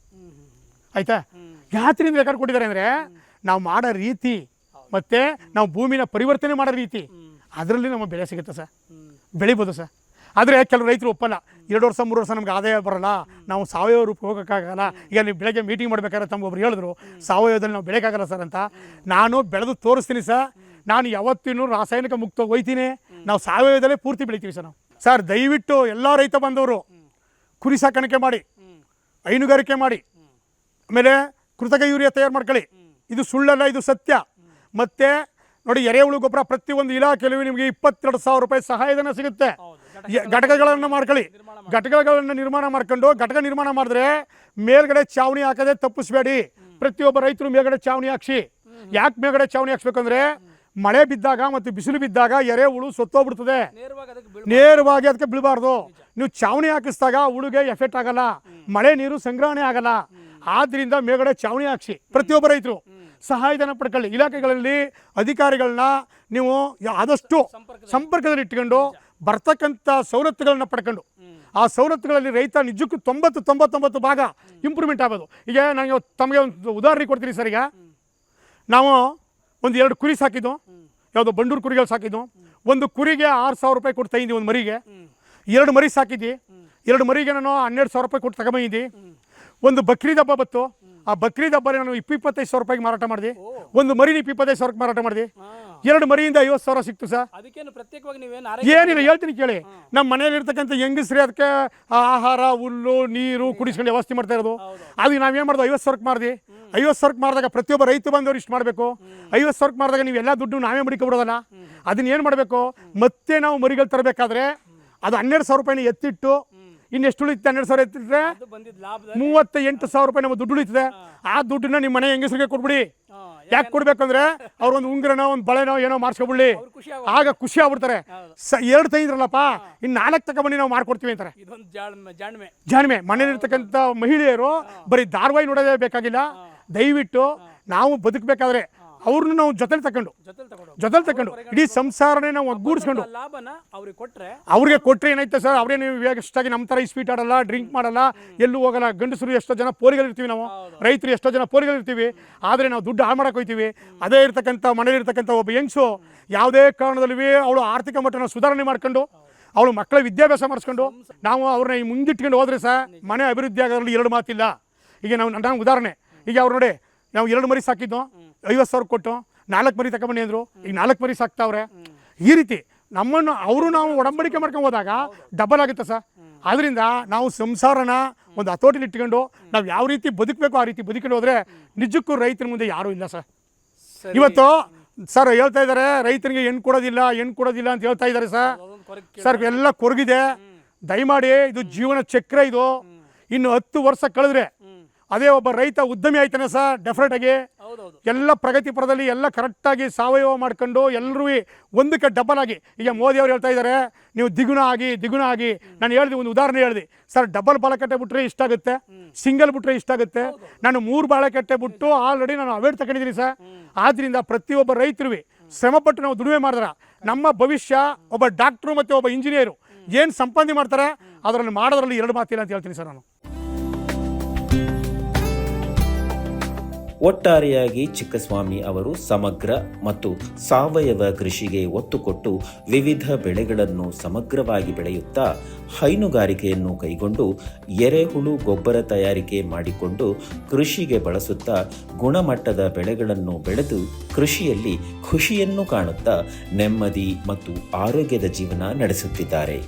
ಆಯ್ತಾ? ಯಾತ್ರಿಂದ ರೆಕಾರ್ಡ್ ಕೊಟ್ಟಿದ್ದಾರೆ ಅಂದರೆ ನಾವು ಮಾಡೋ ರೀತಿ ಮತ್ತು ನಾವು ಭೂಮಿನ ಪರಿವರ್ತನೆ ಮಾಡೋ ರೀತಿ. ಅದರಲ್ಲಿ ನಮ್ಮ ಬೆಳೆ ಸಿಗುತ್ತೆ ಸರ್. ಬೆಳಿಬೋದು ಸರ್. ಆದರೆ ಕೆಲವು ರೈತರು ಒಪ್ಪಲ್ಲ. ಎರಡು ವರ್ಷ, ಮೂರು ವರ್ಷ ನಮ್ಗೆ ಆದಾಯ ಬರಲ್ಲ. ನಾವು ಸಾವಯವ ರೂಪ ಹೋಗೋಕ್ಕಾಗಲ್ಲ. ಈಗ ನೀವು ಬೆಳಗ್ಗೆ ಮೀಟಿಂಗ್ ಮಾಡ್ಬೇಕಾರೆ ತಮ್ಮ ಒಬ್ರು ಹೇಳಿದ್ರು, ಸಾವಯವದಲ್ಲಿ ನಾವು ಬೆಳೆಯೋಕ್ಕಾಗಲ್ಲ ಸರ್ ಅಂತ. ನಾನು ಬೆಳೆದು ತೋರಿಸ್ತೀನಿ ಸರ್. ನಾನು ಯಾವತ್ತಿನೂ ರಾಸಾಯನಿಕ ಮುಕ್ತ ಹೋಯ್ತೀನಿ ನಾವು ಸಾವಯವದಲ್ಲೇ ಪೂರ್ತಿ ಬೆಳಿತೀವಿ ಸರ್ ನಾವು. ಸರ್, ದಯವಿಟ್ಟು ಎಲ್ಲ ರೈತ ಬಂದವರು ಕುರಿ ಸಾಕಾಣಿಕೆ ಮಾಡಿ, ಹೈನುಗಾರಿಕೆ ಮಾಡಿ, ಆಮೇಲೆ ಕೃತಕ ಯೂರಿಯಾ ತಯಾರು ಮಾಡ್ಕೊಳ್ಳಿ. ಇದು ಸುಳ್ಳಲ್ಲ, ಇದು ಸತ್ಯ. ಮತ್ತೆ ನೋಡಿ ಎರೆಹುಳು ಗೊಬ್ಬರ ಪ್ರತಿಯೊಂದು ಇಲಾಖೆಯಲ್ಲಿ ನಿಮಗೆ ಇಪ್ಪತ್ತೆರಡು ಸಾವಿರ ರೂಪಾಯಿ ಸಹಾಯಧನ ಸಿಗುತ್ತೆ. ಘಟಕಗಳನ್ನು ಮಾಡ್ಕೊಳ್ಳಿ. ಘಟಕಗಳನ್ನು ನಿರ್ಮಾಣ ಮಾಡ್ಕೊಂಡು ಘಟಕ ನಿರ್ಮಾಣ ಮಾಡಿದ್ರೆ ಮೇಲ್ಗಡೆ ಚಾವಣಿ ಹಾಕದೆ ತಪ್ಪಿಸ್ಬೇಡಿ. ಪ್ರತಿಯೊಬ್ಬ ರೈತರು ಮೇಲ್ಗಡೆ ಚಾವಣಿ ಹಾಕ್ಸಿ. ಯಾಕೆ ಮೇಲ್ಗಡೆ ಚಾವಣಿ ಹಾಕ್ಸ್ಬೇಕಂದ್ರೆ ಮಳೆ ಬಿದ್ದಾಗ ಮತ್ತು ಬಿಸಿಲು ಬಿದ್ದಾಗ ಎರೆಹುಳು ಸತ್ತೋಗ್ಬಿಡ್ತದೆ. ನೇರವಾಗಿ ಅದಕ್ಕೆ ಬೀಳ್- ನೇರವಾಗಿ ಅದಕ್ಕೆ ಬೀಳಬಾರ್ದು. ನೀವು ಚಾವಣಿ ಹಾಕಿಸಿದಾಗ ಹುಳುಗೆ ಎಫೆಕ್ಟ್ ಆಗಲ್ಲ ಮಳೆ ನೀರು ಸಂಗ್ರಹಣೆ ಆಗಲ್ಲ. ಆದ್ರಿಂದ ಮೇಲ್ಗಡೆ ಚಾವಣಿ ಹಾಕ್ಸಿ. ಪ್ರತಿಯೊಬ್ಬ ರೈತರು ಸಹಾಯಧನ ಪಡ್ಕೊಳ್ಳಿ. ಇಲಾಖೆಗಳಲ್ಲಿ ಅಧಿಕಾರಿಗಳನ್ನ ನೀವು ಆದಷ್ಟು ಸಂಪರ್ಕದಲ್ಲಿ ಇಟ್ಕೊಂಡು ಬರ್ತಕ್ಕಂಥ ಸವಲತ್ತುಗಳನ್ನ ಪಡ್ಕೊಂಡು. ಆ ಸವಲತ್ತುಗಳಲ್ಲಿ ರೈತ ನಿಜಕ್ಕೂ ತೊಂಬತ್ತು ತೊಂಬತ್ತೊಂಬತ್ತು ಭಾಗ ಇಂಪ್ರೂವ್ಮೆಂಟ್ ಆಗೋದು ಈಗ ನಾನು ತಮಗೆ ಒಂದು ಉದಾಹರಣೆ ಕೊಡ್ತೀನಿ ಸರ್ ಈಗ. ನಾವು ಒಂದು ಎರಡು ಕುರಿ ಸಾಕಿದ್ದು. ಯಾವುದೋ ಬಂಡೂರು ಕುರಿಗಳು ಸಾಕಿದ್ದು. ಒಂದು ಕುರಿಗೆ ಆರು ಸಾವಿರ ರೂಪಾಯಿ ಕೊಟ್ಟು ತಗೊಂಡಿ ಒಂದು ಮರಿಗೆ. ಎರಡು ಮರಿ ಸಾಕಿದ್ದಿ. ಎರಡು ಮರಿಗೆ ನಾನು ಹನ್ನೆರಡು ಸಾವಿರ ರೂಪಾಯಿ ಕೊಟ್ಟು ತಗೊಂಬಂದಿದ್ದಿ. ಒಂದು ಬಕ್ರೀದ್ ಹಬ್ಬ ಬತ್ತು ಆ ಬಕ್ರೀದ್ ಹಬ್ಬ ನಾನು ಇಪ್ಪ ಇಪ್ಪತ್ತೈದು ಸಾವಿರ ರೂಪಾಯಿಗೆ ಮಾರಾಟ ಮಾಡಿದೆ. ಒಂದು ಮರಿನ ಇಪ್ಪ ಇಪ್ಪತ್ತೈದು ಸಾವಿರಕ್ಕೆ ಮಾರಾಟ ಮಾಡಿದೆ. ಎರಡು ಮರಿಯಿಂದ ಐವತ್ತು ಸಾವಿರ ಸಿಕ್ತು ಸರ್. ಅದಕ್ಕೇನು ಪ್ರತ್ಯೇಕವಾಗಿ ನೀವೇನು ಏನಿಲ್ಲ ಹೇಳ್ತೀನಿ ಕೇಳಿ. ನಮ್ಮ ಮನೇಲಿ ಇರ್ತಕ್ಕಂಥ ಹೆಂಗಸ್ರಿ ಅದಕ್ಕೆ ಆಹಾರ ಹುಲ್ಲು ನೀರು ಕುಡಿಸ್ಕೊಂಡು ವ್ಯವಸ್ಥೆ ಮಾಡ್ತಾ ಇರೋದು. ಅದು ನಾವೇನು ಮಾಡೋದು? ಐವತ್ತು ಸಾವಿರಕ್ಕೆ ಮಾರ್ದಿ. ಐವತ್ತು ಸಾವಿರಕ್ಕೆ ಮಾರಿದಾಗ ಪ್ರತಿಯೊಬ್ಬ ರೈತ ಬಂದವರು ಇಷ್ಟು ಮಾಡಬೇಕು. ಐವತ್ತು ಸಾವಿರಕ್ಕೆ ಮಾರಿದಾಗ ನೀವು ಎಲ್ಲ ದುಡ್ಡು ನಾವೇ ಮಡಿಕೊಬಿಡೋದಲ್ಲ. ಅದನ್ನ ಏನು ಮಾಡಬೇಕು? ಮತ್ತೆ ನಾವು ಮರಿಗಳು ತರಬೇಕಾದ್ರೆ ಅದು ಹನ್ನೆರಡು ಸಾವಿರ ರೂಪಾಯಿನ ಎತ್ತಿಟ್ಟು ಇನ್ನೆಷ್ಟು ಎಷ್ಟು ಉಳಿಯುತ್ತೆ? ಹನ್ನೆರಡು ಸಾವಿರ ಎತ್ತಿಟ್ಟರೆ ಮೂವತ್ತ ಎಂಟು ಸಾವಿರ ರೂಪಾಯಿ ನಮ್ಮ ದುಡ್ಡು ಉಳಿತದೆ. ಆ ದುಡ್ಡನ್ನ ನಿಮ್ಮ ಮನೆ ಹೆಂಗಸರಿಗೆ ಕೊಟ್ಬಿಡಿ. ಯಾಕೆ ಕೊಡ್ಬೇಕಂದ್ರೆ ಅವ್ರೊಂದು ಉಂಗ್ರನೋ ಒಂದು ಬಳೆನೋ ಏನೋ ಮಾಡಿಸ್ಕೊಬಿಡ್ಲಿ. ಆಗ ಖುಷಿ ಆಗ್ಬಿಡ್ತಾರೆ. ಸ ಎರಡು ತೈದ್ರಲ್ಲಪ್ಪ ಇನ್ನು ನಾಲ್ಕು ಬನ್ನಿ ನಾವು ಮಾಡ್ಕೊಡ್ತೀವಿ ಅಂತಾರೆ. ಜಾಣ್ಮೆ. ಮನೇಲಿರ್ತಕ್ಕಂಥ ಮಹಿಳೆಯರು ಬರೀ ಧಾರವಾಹಿ ನೋಡೋದೇ ಬೇಕಾಗಿಲ್ಲ. ದಯವಿಟ್ಟು ನಾವು ಬದುಕಬೇಕಾದ್ರೆ ಅವ್ರನ್ನ ನಾವು ಜೊತೆಲಿ ತಕೊಂಡು ಜೊತೆಲಿ ತಕೊಂಡು ಇಡೀ ಸಂಸಾರನೇ ನಾವು ಒಗ್ಗೂಡಿಸ್ಕೊಂಡು. ಲಾಭನ ಅವ್ರಿಗೆ ಕೊಟ್ರೆ ಅವ್ರಿಗೆ ಕೊಟ್ಟರೆ ಏನಾಯ್ತು ಸರ್? ಅವ್ರೇನು ಇವಾಗ ಎಷ್ಟಾಗಿ ನಮ್ಮ ಥರ ಸ್ವೀಟ್ ಆಡಲ್ಲ ಡ್ರಿಂಕ್ ಮಾಡಲ್ಲ ಎಲ್ಲೂ ಹೋಗಲ್ಲ. ಗಂಡಸರು ಎಷ್ಟೋ ಜನ ಪೋರಿಗಳಿರ್ತೀವಿ ನಾವು. ರೈತರು ಎಷ್ಟೋ ಜನ ಪೋರಿಗಳಿರ್ತೀವಿ ಆದರೆ ನಾವು ದುಡ್ಡು ಹಾಳು ಮಾಡೋಕೆ ಹೋಗ್ತೀವಿ ಅದೇ ಇರ್ತಕ್ಕಂಥ ಮನೇಲಿರ್ತಕ್ಕಂಥ ಒಬ್ಬ ಹೆಂಗ್ಸು ಯಾವುದೇ ಕಾರಣದಲ್ಲಿ ಅವಳು ಆರ್ಥಿಕ ಮಟ್ಟನ ಸುಧಾರಣೆ ಮಾಡ್ಕೊಂಡು ಅವಳು ಮಕ್ಕಳ ವಿದ್ಯಾಭ್ಯಾಸ ಮಾಡಿಸ್ಕೊಂಡು ನಾವು ಅವ್ರನ್ನ ಈ ಮುಂದಿಟ್ಕೊಂಡು ಹೋದ್ರೆ ಸರ್ ಮನೆ ಅಭಿವೃದ್ಧಿ ಆಗೋದ್ರಲ್ಲಿ ಎರಡು ಮಾತಿಲ್ಲ. ಈಗ ನಾವು ನನ್ನ ಉದಾಹರಣೆ. ಈಗ ಅವ್ರು ನೋಡಿ ನಾವು ಎರಡು ಮರಿ ಸಾಕಿದ್ದು ಐವತ್ತು ಸಾವಿರ ಕೊಟ್ಟು ನಾಲ್ಕು ಮರಿ ತಗೊಂಬನ್ನಿ ಅಂದರು ಈಗ ನಾಲ್ಕು ಮರಿ ಸಾಕ್ತಾವ್ರೆ. ಈ ರೀತಿ ನಮ್ಮನ್ನು ಅವರು ನಾವು ಒಡಂಬಡಿಕೆ ಮಾಡ್ಕೊಂಡು ಹೋದಾಗ ಡಬಲ್ ಆಗುತ್ತೆ ಸರ್. ಆದ್ದರಿಂದ ನಾವು ಸಂಸಾರನ ಒಂದು ಹತೋಟಿಲಿ ಇಟ್ಕೊಂಡು ನಾವು ಯಾವ ರೀತಿ ಬದುಕಬೇಕು ಆ ರೀತಿ ಬದುಕೊಂಡು ಹೋದರೆ ನಿಜಕ್ಕೂ ರೈತರ ಮುಂದೆ ಯಾರೂ ಇಲ್ಲ ಸರ್. ಇವತ್ತು ಸರ್ ಹೇಳ್ತಾ ಇದ್ದಾರೆ ರೈತರಿಗೆ ಹೆಣ್ಣು ಕೊಡೋದಿಲ್ಲ ಹೆಣ್ಣು ಕೊಡೋದಿಲ್ಲ ಅಂತ ಹೇಳ್ತಾ ಇದ್ದಾರೆ ಸರ್. ಸರ್ ಎಲ್ಲ ಕೊರಗಿದೆ. ದಯಮಾಡಿ ಇದು ಜೀವನ ಚಕ್ರ ಇದು. ಇನ್ನು ಹತ್ತು ವರ್ಷ ಕಳೆದ್ರೆ ಅದೇ ಒಬ್ಬ ರೈತ ಉದ್ಯಮಿ ಆಯ್ತಾನೆ ಸರ್ ಡೆಫಿನೆಟ್ ಆಗಿ. ಹೌದೌದು. ಎಲ್ಲ ಪ್ರಗತಿ ಪರದಲ್ಲಿ ಎಲ್ಲ ಕರೆಕ್ಟಾಗಿ ಸಾವಯವ ಮಾಡ್ಕೊಂಡು ಎಲ್ಲರೂ ಒಂದಕ್ಕೆ ಡಬಲ್ ಆಗಿ. ಈಗ ಮೋದಿ ಅವರು ಹೇಳ್ತಾ ಇದ್ದಾರೆ ನೀವು ದಿಗುಣ ಆಗಿ ದಿಗುಣ ಆಗಿ. ನಾನು ಹೇಳಿದೆ ಒಂದು ಉದಾಹರಣೆ ಹೇಳಿದೆ. ಸರ್ ಡಬಲ್ ಬಾಳೆಕಟ್ಟೆ ಬಿಟ್ಟರೆ ಇಷ್ಟಾಗುತ್ತೆ ಸಿಂಗಲ್ ಬಿಟ್ಟರೆ ಇಷ್ಟಾಗುತ್ತೆ ನಾನು ಮೂರು ಬಾಳೆಕಟ್ಟೆ ಬಿಟ್ಟು ಆಲ್ರೆಡಿ ನಾನು ಅವೇರ್ ತಗೊಂಡಿದ್ದೀನಿ ಸರ್. ಆದ್ದರಿಂದ ಪ್ರತಿಯೊಬ್ಬ ರೈತರು ಶ್ರಮಪಟ್ಟು ನಾವು ದುಡಿಮೆ ಮಾಡಿದ್ರೆ. ನಮ್ಮ ಭವಿಷ್ಯ ಒಬ್ಬ ಡಾಕ್ಟ್ರು ಮತ್ತು ಒಬ್ಬ ಇಂಜಿನಿಯರು ಏನು ಸಂಪಾದನೆ ಮಾಡ್ತಾರೆ ಅದರಲ್ಲಿ ಮಾಡೋದ್ರಲ್ಲಿ ಎರಡು ಮಾತಿಲ್ಲ ಅಂತ ಹೇಳ್ತೀನಿ ಸರ್ ನಾನು. ಒಟ್ಟಾರೆಯಾಗಿ ಚಿಕ್ಕಸ್ವಾಮಿ ಅವರು ಸಮಗ್ರ ಮತ್ತು ಸಾವಯವ ಕೃಷಿಗೆ ಒತ್ತು ಕೊಟ್ಟು ವಿವಿಧ ಬೆಳೆಗಳನ್ನು ಸಮಗ್ರವಾಗಿ ಬೆಳೆಯುತ್ತಾ ಹೈನುಗಾರಿಕೆಯನ್ನು ಕೈಗೊಂಡು ಎರೆಹುಳು ಗೊಬ್ಬರ ತಯಾರಿಕೆ ಮಾಡಿಕೊಂಡು ಕೃಷಿಗೆ ಬಳಸುತ್ತಾ ಗುಣಮಟ್ಟದ ಬೆಳೆಗಳನ್ನು ಬೆಳೆದು ಕೃಷಿಯಲ್ಲಿ ಖುಷಿಯನ್ನು ಕಾಣುತ್ತಾ ನೆಮ್ಮದಿ ಮತ್ತು ಆರೋಗ್ಯದ ಜೀವನ ನಡೆಸುತ್ತಿದ್ದಾರೆ.